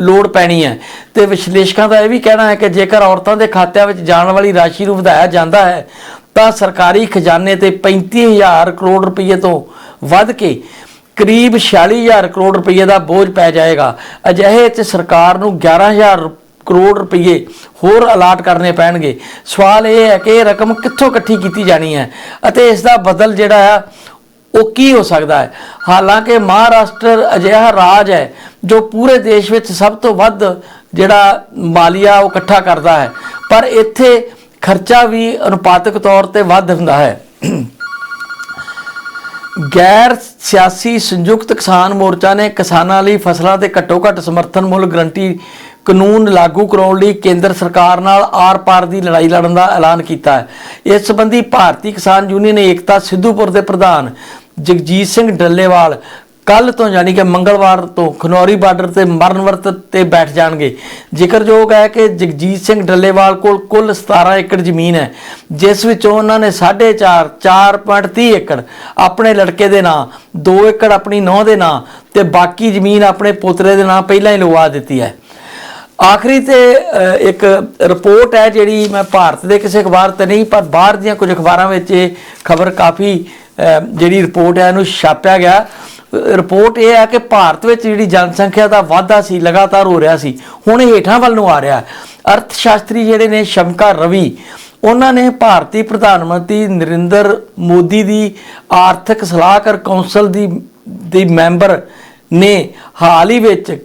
[SPEAKER 1] ਲੋੜ ਪੈਣੀ ਹੈ। ਤੇ ਵਿਸ਼ਲੇਸ਼ਕਾਂ ਦਾ ਇਹ ਵੀ ਕਹਿਣਾ ਹੈ ਕਿ ਜੇਕਰ ਔਰਤਾਂ ਦੇ ਖਾਤਿਆਂ ਵਿੱਚ ਜਾਣ ਵਾਲੀ ਰਾਸ਼ੀ ਨੂੰ ਵਧਾਇਆ ਜਾਂਦਾ ਹੈ ਤਾਂ ਸਰਕਾਰੀ ਖਜ਼ਾਨੇ ਤੇ 35000 ਕਰੋੜ ਰੁਪਏ ਤੋਂ ਵੱਧ ਕੇ ਕਰੀਬ 46000 ਕਰੋੜ ਰੁਪਏ ਦਾ ਬੋਝ ਪੈ ਜਾਏਗਾ। ਅਜਿਹੇ 'ਚ ਸਰਕਾਰ ਨੂੰ 11000 ਕਰੋੜ ਰੁਪਏ ਹੋਰ ਅਲਾਟ ਕਰਨੇ ਪੈਣਗੇ। ਸਵਾਲ ਇਹ ਹੈ ਕਿ ਇਹ ਰਕਮ ਕਿੱਥੋਂ ਇਕੱਠੀ ਕੀਤੀ ਜਾਣੀ ਹੈ ਅਤੇ ਇਸ ਦਾ ਬਦਲ ਜਿਹੜਾ ਆ, ਉਹ ਕੀ ਹੋ ਸਕਦਾ ਹੈ? ਹਾਲਾਂਕਿ ਮਹਾਰਾਸ਼ਟਰ ਅਜਿਹਾ ਰਾਜ ਹੈ ਜੋ ਪੂਰੇ ਦੇਸ਼ ਵਿੱਚ ਸਭ ਤੋਂ ਵੱਧ ਜਿਹੜਾ ਮਾਲੀਆ ਉਹ ਇਕੱਠਾ ਕਰਦਾ ਹੈ। ਪਰ ਇੱਥੇ ਖਰਚਾ ਵੀ ਅਨੁਪਾਤਕ ਤੌਰ ਤੇ ਵੱਧ ਹੁੰਦਾ ਹੈ। ਗੈਰ ਸਿਆਸੀ ਸੰਯੁਕਤ ਕਿਸਾਨ ਮੋਰਚਾ ਨੇ ਕਿਸਾਨਾਂ ਲਈ ਫਸਲਾਂ ਦੇ ਘੱਟੋ-ਘੱਟ ਸਮਰਥਨ ਮੁੱਲ ਗਰੰਟੀ ਕਾਨੂੰਨ ਲਾਗੂ ਕਰਾਉਣ ਲਈ ਕੇਂਦਰ ਸਰਕਾਰ ਨਾਲ ਆਰ-ਪਾਰ ਦੀ ਲੜਾਈ ਲੜਨ ਦਾ ਐਲਾਨ ਕੀਤਾ ਹੈ। ਇਸ ਸੰਬੰਧੀ ਭਾਰਤੀ ਕਿਸਾਨ ਯੂਨੀਅਨ ਏਕਤਾ ਸਿੱਧੂਪੁਰ ਦੇ ਪ੍ਰਧਾਨ ਜਗਜੀਤ ਸਿੰਘ ਡੱਲੇਵਾਲ ਕੱਲ ਤੋਂ ਯਾਨੀ ਕਿ ਮੰਗਲਵਾਰ ਤੋਂ ਖਨੌਰੀ ਬਾਰਡਰ ਤੇ ਮਰਨਵਰਤ ਤੇ ਬੈਠ ਜਾਣਗੇ। ਜ਼ਿਕਰਯੋਗ ਹੈ ਕਿ ਜਗਜੀਤ ਸਿੰਘ ਡੱਲੇਵਾਲ ਕੋਲ ਕੁੱਲ 17 ਏਕੜ ਜ਼ਮੀਨ ਹੈ, ਜਿਸ ਵਿੱਚੋਂ ਉਹਨਾਂ ਨੇ 4.5 4.30 ਏਕੜ ਆਪਣੇ ਲੜਕੇ ਦੇ ਨਾਂ 2 ਏਕੜ ਆਪਣੀ ਨੌਂ ਦੇ ਨਾਂ ਤੇ ਬਾਕੀ ਜ਼ਮੀਨ ਆਪਣੇ ਪੋਤਰੇ ਦੇ ਨਾਂ ਪਹਿਲਾਂ ਹੀ ਲਗਵਾ ਦਿੱਤੀ ਹੈ। ਆਖਰੀ ਤੇ ਇੱਕ ਰਿਪੋਰਟ ਹੈ ਜਿਹੜੀ ਮੈਂ ਭਾਰਤ ਦੇ ਕਿਸੇ ਅਖਬਾਰ ਤੇ ਨਹੀਂ, ਪਰ ਬਾਹਰ ਦੀਆਂ ਕੁਝ ਅਖਬਾਰਾਂ ਵਿੱਚ ਇਹ ਖਬਰ ਕਾਫੀ ਜਿਹੜੀ ਰਿਪੋਰਟ ਹੈ ਇਹਨੂੰ ਛਾਪਿਆ ਗਿਆ। ਰਿਪੋਰਟ ਇਹ ਹੈ ਕਿ ਭਾਰਤ ਵਿੱਚ ਜਿਹੜੀ ਜਨਸੰਖਿਆ ਦਾ ਵਾਧਾ ਸੀ ਲਗਾਤਾਰ ਹੋ ਰਿਹਾ ਸੀ ਹੁਣ ਹੇਠਾਂ ਵੱਲ ਨੂੰ ਆ ਰਿਹਾ ਹੈ। ਅਰਥ ਸ਼ਾਸਤਰੀ ਜਿਹੜੇ ਨੇ ਸ਼ਮਕਾ ਰਵੀ ਉਹਨਾਂ ਨੇ ਭਾਰਤੀ ਪ੍ਰਧਾਨ ਮੰਤਰੀ ਨਰਿੰਦਰ ਮੋਦੀ ਦੀ ਆਰਥਿਕ ਸਲਾਹਕਾਰ ਕੌਂਸਲ ਦੀ ਦੀ ਮੈਂਬਰ ਨੇ ਹਾਲ ਹੀ ਵਿੱਚ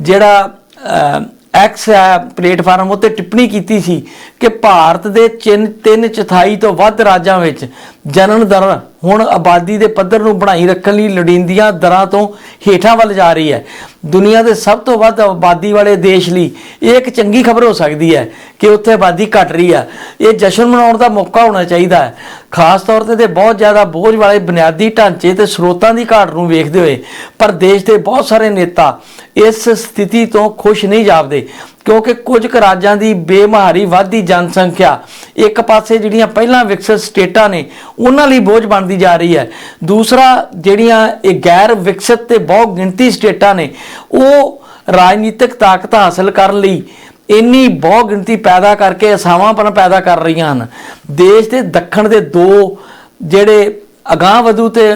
[SPEAKER 1] ਜਿਹੜਾ ਅਹ, ਐਕਸ ਪਲੇਟਫਾਰਮ ਉੱਤੇ ਟਿੱਪਣੀ ਕੀਤੀ ਸੀ ਕਿ ਭਾਰਤ ਦੇ ਚਿੰਨ ਤਿੰਨ ਚੌਥਾਈ ਤੋਂ ਵੱਧ ਰਾਜਾਂ ਵਿੱਚ ਜਨਨ ਦਰ ਹੁਣ ਆਬਾਦੀ ਦੇ ਪੱਧਰ ਨੂੰ ਬਣਾਈ ਰੱਖਣ ਲਈ ਲੋੜੀਂਦੀਆਂ ਦਰਾਂ ਤੋਂ ਹੇਠਾਂ ਵੱਲ ਜਾ ਰਹੀ ਹੈ। ਦੁਨੀਆ ਦੇ ਸਭ ਤੋਂ ਵੱਧ ਆਬਾਦੀ ਵਾਲੇ ਦੇਸ਼ ਲਈ ਇਹ ਇੱਕ ਚੰਗੀ ਖਬਰ ਹੋ ਸਕਦੀ ਹੈ ਕਿ ਉੱਥੇ ਆਬਾਦੀ ਘਟ ਰਹੀ ਹੈ। ਇਹ ਜਸ਼ਨ ਮਨਾਉਣ ਦਾ ਮੌਕਾ ਹੋਣਾ ਚਾਹੀਦਾ ਹੈ। ਖਾਸ ਤੌਰ ਤੇ ਤੇ ਬਹੁਤ ਜ਼ਿਆਦਾ ਬੋਝ ਵਾਲੇ ਬੁਨਿਆਦੀ ਢਾਂਚੇ ਤੇ ਸਰੋਤਾਂ ਦੀ ਘਾਟ ਨੂੰ ਵੇਖਦੇ ਹੋਏ ਪਰ ਦੇਸ਼ ਦੇ ਬਹੁਤ ਸਾਰੇ ਨੇਤਾ ਇਸ ਸਥਿਤੀ ਤੋਂ ਖੁਸ਼ ਨਹੀਂ ਜਾਪਦੇ ਕਿਉਂਕਿ ਕੁਝ ਕੁ ਰਾਜਾਂ ਦੀ ਬੇਮਹਾਰੀ ਵਾਧੀ ਜਨਸੰਖਿਆ ਇੱਕ ਪਾਸੇ ਜਿਹੜੀਆਂ ਪਹਿਲਾਂ ਵਿਕਸਿਤ ਸਟੇਟਾਂ ਨੇ, ਉਹਨਾਂ ਲਈ ਬੋਝ ਬਣਦੀ ਜਾ ਰਹੀ ਹੈ। ਦੂਸਰਾ, ਜਿਹੜੀਆਂ ਇਹ ਗੈਰ ਵਿਕਸਿਤ ਤੇ ਬਹੁਤ ਗਿਣਤੀ ਸਟੇਟਾਂ ਨੇ, ਉਹ ਰਾਜਨੀਤਿਕ ਤਾਕਤ ਹਾਸਲ ਕਰਨ ਲਈ ਇੰਨੀ ਬਹੁ ਗਿਣਤੀ ਪੈਦਾ ਕਰਕੇ ਅਸਾਵਾਂਪਨ ਪੈਦਾ ਕਰ ਰਹੀਆਂ ਹਨ। ਦੇਸ਼ ਦੇ ਦੱਖਣ ਦੇ ਦੋ ਜਿਹੜੇ ਅਗਾਂਹ ਵਧੂ ਤੇ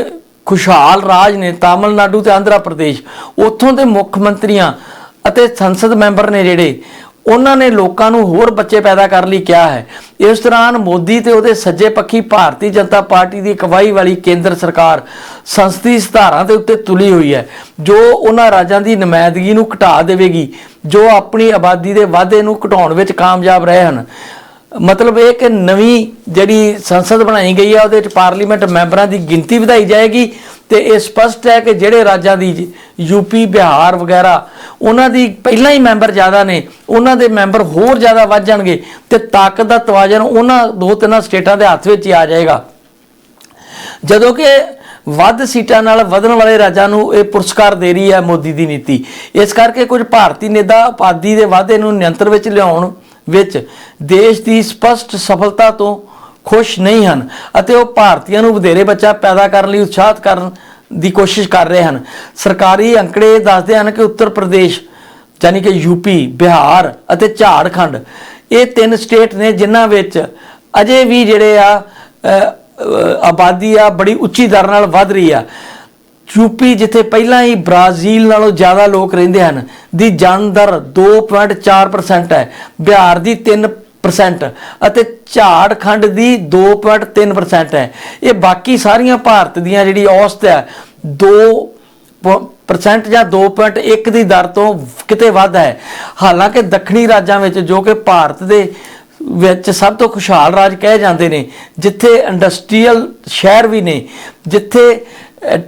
[SPEAKER 1] ਖੁਸ਼ਹਾਲ ਰਾਜ ਨੇ, ਤਾਮਿਲਨਾਡੂ ਤੇ ਆਂਧਰਾ ਪ੍ਰਦੇਸ਼, ਉੱਥੋਂ ਦੇ ਮੁੱਖ ਮੰਤਰੀਆਂ ਅਤੇ ਸੰਸਦ ਮੈਂਬਰ ਨੇ ਜਿਹੜੇ ਉਹਨਾਂ ਨੇ ਲੋਕਾਂ ਨੂੰ ਹੋਰ ਬੱਚੇ ਪੈਦਾ ਕਰਨ ਲਈ ਕਿਹਾ ਹੈ। ਇਸ ਦੌਰਾਨ ਮੋਦੀ ਤੇ ਉਹਦੇ ਸੱਜੇ ਪੱਖੀ ਭਾਰਤੀ ਜਨਤਾ ਪਾਰਟੀ ਦੀ ਅਗਵਾਈ ਵਾਲੀ ਕੇਂਦਰ ਸਰਕਾਰ ਸੰਸਦੀ ਸੁਧਾਰਾਂ ਦੇ ਉੱਤੇ ਤੁਲੀ ਹੋਈ ਹੈ, ਜੋ ਉਹਨਾਂ ਰਾਜਾਂ ਦੀ ਨੁਮਾਇੰਦਗੀ ਨੂੰ ਘਟਾ ਦੇਵੇਗੀ, ਜੋ ਆਪਣੀ ਆਬਾਦੀ ਦੇ ਵਾਧੇ ਨੂੰ ਘਟਾਉਣ ਵਿੱਚ ਕਾਮਯਾਬ ਰਹੇ ਹਨ। ਮਤਲਬ ਇਹ ਕਿ ਨਵੀਂ ਜਿਹੜੀ ਸੰਸਦ ਬਣਾਈ ਗਈ ਹੈ, ਉਹਦੇ ਵਿੱਚ ਪਾਰਲੀਮੈਂਟ ਮੈਂਬਰਾਂ ਦੀ ਗਿਣਤੀ ਵਧਾਈ ਜਾਏਗੀ। ਤੇ ਇਹ ਸਪਸ਼ਟ ਹੈ ਕਿ ਜਿਹੜੇ ਰਾਜਾਂ ਦੀ ਯੂਪੀ ਬਿਹਾਰ ਵਗੈਰਾ, ਉਹਨਾਂ ਦੀ ਪਹਿਲਾਂ ਹੀ ਮੈਂਬਰ ਜ਼ਿਆਦਾ ਨੇ, ਉਹਨਾਂ ਦੇ ਮੈਂਬਰ ਹੋਰ ਜ਼ਿਆਦਾ ਵੱਧ ਜਾਣਗੇ ਤੇ ਤਾਕਤ ਦਾ ਤਵਾਜ਼ਨ ਉਹਨਾਂ ਦੋ ਤਿੰਨਾਂ ਸਟੇਟਾਂ ਦੇ ਹੱਥ ਵਿੱਚ ਹੀ ਆ ਜਾਏਗਾ। ਜਦੋਂ ਕਿ ਵੱਧ ਸੀਟਾਂ ਨਾਲ ਵਧਣ ਵਾਲੇ ਰਾਜਾਂ ਨੂੰ ਇਹ ਪੁਰਸਕਾਰ ਦੇ ਰਹੀ ਹੈ ਮੋਦੀ ਦੀ ਨੀਤੀ। ਇਸ ਕਰਕੇ ਕੁਝ ਭਾਰਤੀ ਨੇਤਾ ਆਬਾਦੀ ਦੇ ਵਾਧੇ ਨੂੰ ਨਿਯੰਤਰਣ ਵਿੱਚ ਲਿਆਉਣ ਵਿੱਚ ਦੇਸ਼ ਦੀ ਸਪਸ਼ਟ ਸਫਲਤਾ ਤੋਂ ਖੁਸ਼ ਨਹੀਂ ਹਨ ਅਤੇ ਉਹ ਭਾਰਤੀਆਂ ਨੂੰ ਵਧੇਰੇ ਬੱਚਾ ਪੈਦਾ ਕਰਨ ਲਈ ਉਤਸ਼ਾਹਿਤ ਕਰਨ ਦੀ ਕੋਸ਼ਿਸ਼ ਕਰ ਰਹੇ ਹਨ। ਸਰਕਾਰੀ ਅੰਕੜੇ ਦੱਸਦੇ ਹਨ ਕਿ ਉੱਤਰ ਪ੍ਰਦੇਸ਼ ਯਾਨੀ ਕਿ ਯੂਪੀ ਬਿਹਾਰ ਅਤੇ ਝਾਰਖੰਡ ਇਹ ਤਿੰਨ ਸਟੇਟ ਨੇ ਜਿਨ੍ਹਾਂ ਵਿੱਚ ਅਜੇ ਵੀ ਜਿਹੜੇ ਆ ਆਬਾਦੀ ਆ ਬੜੀ ਉੱਚੀ ਦਰ ਨਾਲ ਵੱਧ ਰਹੀ ਆ। ਯੂਪੀ ਜਿੱਥੇ ਪਹਿਲਾਂ ਹੀ ਬ੍ਰਾਜ਼ੀਲ ਨਾਲੋਂ ਜ਼ਿਆਦਾ ਲੋਕ ਰਹਿੰਦੇ ਹਨ, ਦੀ ਜਨ ਦਰ 2.4% ਹੈ। ਬਿਹਾਰ ਦੀ 3% ਅਤੇ ਝਾੜਖੰਡ ਦੀ 2.3% ਹੈ। ਇਹ ਬਾਕੀ ਸਾਰੀਆਂ ਭਾਰਤ ਦੀਆਂ ਜਿਹੜੀ ਔਸਤ ਹੈ 2 ਪਰਸੈਂਟ ਜਾਂ 2.1 ਦੀ ਦਰ ਤੋਂ ਕਿਤੇ ਵੱਧ ਹੈ। ਹਾਲਾਂਕਿ ਦੱਖਣੀ ਰਾਜਾਂ ਵਿੱਚ ਜੋ ਕਿ ਭਾਰਤ ਦੇ ਵਿੱਚ ਸਭ ਤੋਂ ਖੁਸ਼ਹਾਲ ਰਾਜ ਕਹੇ ਜਾਂਦੇ ਨੇ, ਜਿੱਥੇ ਇੰਡਸਟਰੀਅਲ ਸ਼ਹਿਰ ਵੀ ਨੇ, ਜਿੱਥੇ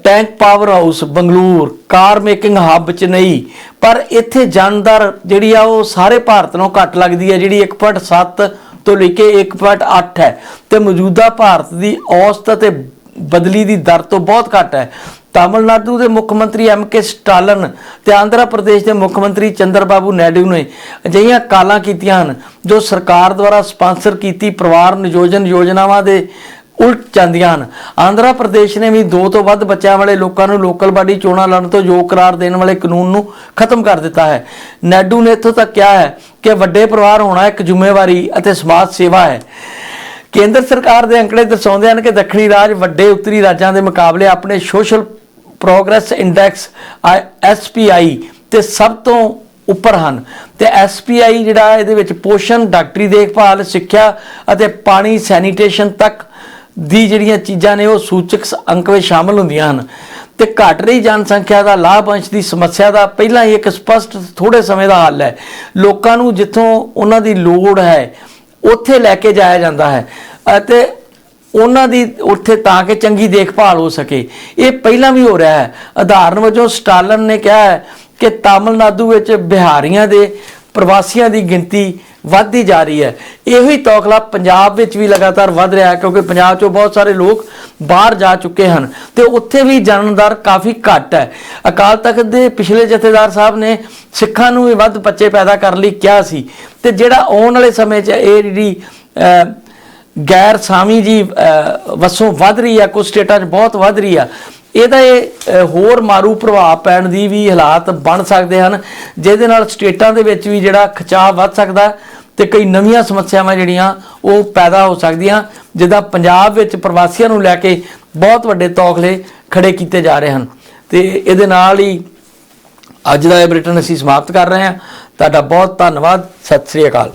[SPEAKER 1] tank power house Bangalore car making hub Chennai ਪਰ ਇੱਥੇ ਜਨਦਰ ਜਿਹੜੀ ਆ, ਉਹ ਸਾਰੇ ਭਾਰਤ ਨਾਲੋਂ ਘੱਟ ਲੱਗਦੀ ਹੈ ਜਿਹੜੀ 1.7 ਤੋਂ ਲੈ ਕੇ 1.8 ਹੈ। ਤੇ ਮੌਜੂਦਾ ਭਾਰਤ ਦੀ ਔਸਤ ਅਤੇ ਬਦਲੀ ਦੀ ਦਰ ਤੋਂ ਬਹੁਤ ਘੱਟ ਹੈ। ਤਾਮਿਲਨਾਡੂ ਦੇ ਮੁੱਖ ਮੰਤਰੀ ਐਮ ਕੇ ਸਟਾਲਨ ਤੇ ਆਂਧਰਾ ਪ੍ਰਦੇਸ਼ ਦੇ ਮੁੱਖ ਮੰਤਰੀ ਚੰਦਰਬਾਬੂ ਨਾਇਡੂ ਨੇ ਅਜਿਹੀਆਂ ਕਾਲਾਂ ਕੀਤੀਆਂ ਹਨ, ਜੋ ਸਰਕਾਰ ਦੁਆਰਾ ਸਪਾਂਸਰ ਕੀਤੀ ਪਰਿਵਾਰ ਨਿਯੋਜਨ ਯੋਜਨਾਵਾਂ ਦੇ ਉਲਟ ਜਾਂਦੀਆਂ ਹਨ। ਆਂਧਰਾ ਪ੍ਰਦੇਸ਼ ਨੇ ਵੀ ਦੋ ਤੋਂ ਵੱਧ ਬੱਚਿਆਂ ਵਾਲੇ ਲੋਕਾਂ ਨੂੰ ਲੋਕਲ ਬਾਡੀ ਚੋਣਾਂ ਲੜਨ ਤੋਂ ਯੋਗ ਕਰਾਰ ਦੇਣ ਵਾਲੇ ਕਾਨੂੰਨ ਨੂੰ ਖਤਮ ਕਰ ਦਿੱਤਾ ਹੈ। ਨੈਡੂ ਨੇ ਇੱਥੋਂ ਤੱਕ ਕਿਹਾ ਹੈ ਕਿ ਵੱਡੇ ਪਰਿਵਾਰ ਹੋਣਾ ਇੱਕ ਜ਼ਿੰਮੇਵਾਰੀ ਅਤੇ ਸਮਾਜ ਸੇਵਾ ਹੈ। ਕੇਂਦਰ ਸਰਕਾਰ ਦੇ ਅੰਕੜੇ ਦਰਸਾਉਂਦੇ ਹਨ ਕਿ ਦੱਖਣੀ ਰਾਜ ਵੱਡੇ ਉੱਤਰੀ ਰਾਜਾਂ ਦੇ ਮੁਕਾਬਲੇ ਆਪਣੇ ਸੋਸ਼ਲ ਪ੍ਰੋਗਰੈਸ ਇੰਡੈਕਸ ਐਸਪੀਆਈ ਤੇ ਸਭ ਤੋਂ ਉੱਪਰ ਹਨ। ਤੇ ਐਸਪੀਆਈ ਜਿਹੜਾ ਇਹਦੇ ਵਿੱਚ ਪੋਸ਼ਣ, ਡਾਕਟਰੀ ਦੇਖਭਾਲ, ਸਿੱਖਿਆ ਅਤੇ ਪਾਣੀ, ਸੈਨੀਟੇਸ਼ਨ ਤੱਕ ਦੀ ਜਿਹੜੀਆਂ ਚੀਜ਼ਾਂ ਨੇ ਉਹ ਸੂਚਕ ਅੰਕ ਵਿੱਚ ਸ਼ਾਮਲ ਹੁੰਦੀਆਂ ਹਨ। ਤੇ ਘਟ ਰਹੀ ਜਨਸੰਖਿਆ ਦਾ ਲਾਭ ਅੰਸ਼ ਦੀ ਸਮੱਸਿਆ ਦਾ ਪਹਿਲਾਂ ਹੀ ਇੱਕ ਸਪਸ਼ਟ ਥੋੜੇ ਸਮੇਂ ਦਾ ਹੱਲ ਹੈ। ਲੋਕਾਂ ਨੂੰ ਜਿੱਥੋਂ ਉਹਨਾਂ ਦੀ ਲੋੜ ਹੈ, ਉੱਥੇ ਲੈ ਕੇ ਜਾਇਆ ਜਾਂਦਾ ਹੈ ਅਤੇ ਉਹਨਾਂ ਦੀ ਉੱਥੇ ਤਾਂ ਕਿ ਚੰਗੀ ਦੇਖਭਾਲ ਹੋ ਸਕੇ। ਇਹ ਪਹਿਲਾਂ ਵੀ ਹੋ ਰਿਹਾ ਹੈ। ਉਦਾਹਰਨ ਵਜੋਂ ਸਟਾਲਨ ਨੇ ਕਿਹਾ ਹੈ ਕਿ ਤਾਮਿਲਨਾਡੂ ਵਿੱਚ ਬਿਹਾਰੀਆਂ ਦੇ ਪ੍ਰਵਾਸੀਆਂ ਦੀ ਗਿਣਤੀ ਵੱਧਦੀ ਜਾ ਰਹੀ ਹੈ। ਇਹੋ ਹੀ ਤੌਖਲਾ ਪੰਜਾਬ ਵਿੱਚ ਵੀ ਲਗਾਤਾਰ ਵੱਧ ਰਿਹਾ ਹੈ ਕਿਉਂਕਿ ਪੰਜਾਬ 'ਚੋਂ ਬਹੁਤ ਸਾਰੇ ਲੋਕ ਬਾਹਰ ਜਾ ਚੁੱਕੇ ਹਨ ਤੇ ਉੱਥੇ ਵੀ ਜਨਮ ਦਰ ਕਾਫੀ ਘੱਟ ਹੈ। ਅਕਾਲ ਤਖਤ ਦੇ ਪਿਛਲੇ ਜਥੇਦਾਰ ਸਾਹਿਬ ਨੇ ਸਿੱਖਾਂ ਨੂੰ ਵੀ ਵੱਧ ਬੱਚੇ ਪੈਦਾ ਕਰਨ ਲਈ ਕਿਹਾ ਸੀ ਤੇ ਜਿਹੜਾ ਆਉਣ ਵਾਲੇ ਸਮੇਂ 'ਚ ਇਹ ਜਿਹੜੀ ਗੈਰ ਸਾਮੀ ਜੀ ਵਸੋਂ ਵੱਧ ਰਹੀ ਹੈ, ਕੁਝ ਸਟੇਟਾਂ 'ਚ ਬਹੁਤ ਵੱਧ ਰਹੀ ਆ, ਇਹਦਾ ਇਹ ਹੋਰ ਮਾਰੂ ਪ੍ਰਭਾਵ ਪੈਣ ਦੀ ਵੀ ਹਾਲਾਤ ਬਣ ਸਕਦੇ ਹਨ। ਜਿਹਦੇ ਨਾਲ ਸਟੇਟਾਂ ਦੇ ਵਿੱਚ ਵੀ ਜਿਹੜਾ ਖਿਚਾਅ ਵੱਧ ਸਕਦਾ ਤੇ ਕਈ ਨਵੀਆਂ ਸਮੱਸਿਆਵਾਂ ਜਿਹੜੀਆਂ ਉਹ ਪੈਦਾ ਹੋ ਸਕਦੀਆਂ, ਜਿੱਦਾਂ ਪੰਜਾਬ ਵਿੱਚ ਪ੍ਰਵਾਸੀਆਂ ਨੂੰ ਲੈ ਕੇ ਬਹੁਤ ਵੱਡੇ ਤੌਖਲੇ ਖੜੇ ਕੀਤੇ ਜਾ ਰਹੇ ਹਨ। ਤੇ ਇਹਦੇ ਨਾਲ ਹੀ ਅੱਜ ਦਾ ਇਹ ਬ੍ਰਿਟਨ ਅਸੀਂ ਸਮਾਪਤ ਕਰ ਰਹੇ ਹਾਂ। ਤੁਹਾਡਾ ਬਹੁਤ ਧੰਨਵਾਦ। ਸਤਿ ਸ੍ਰੀ ਅਕਾਲ।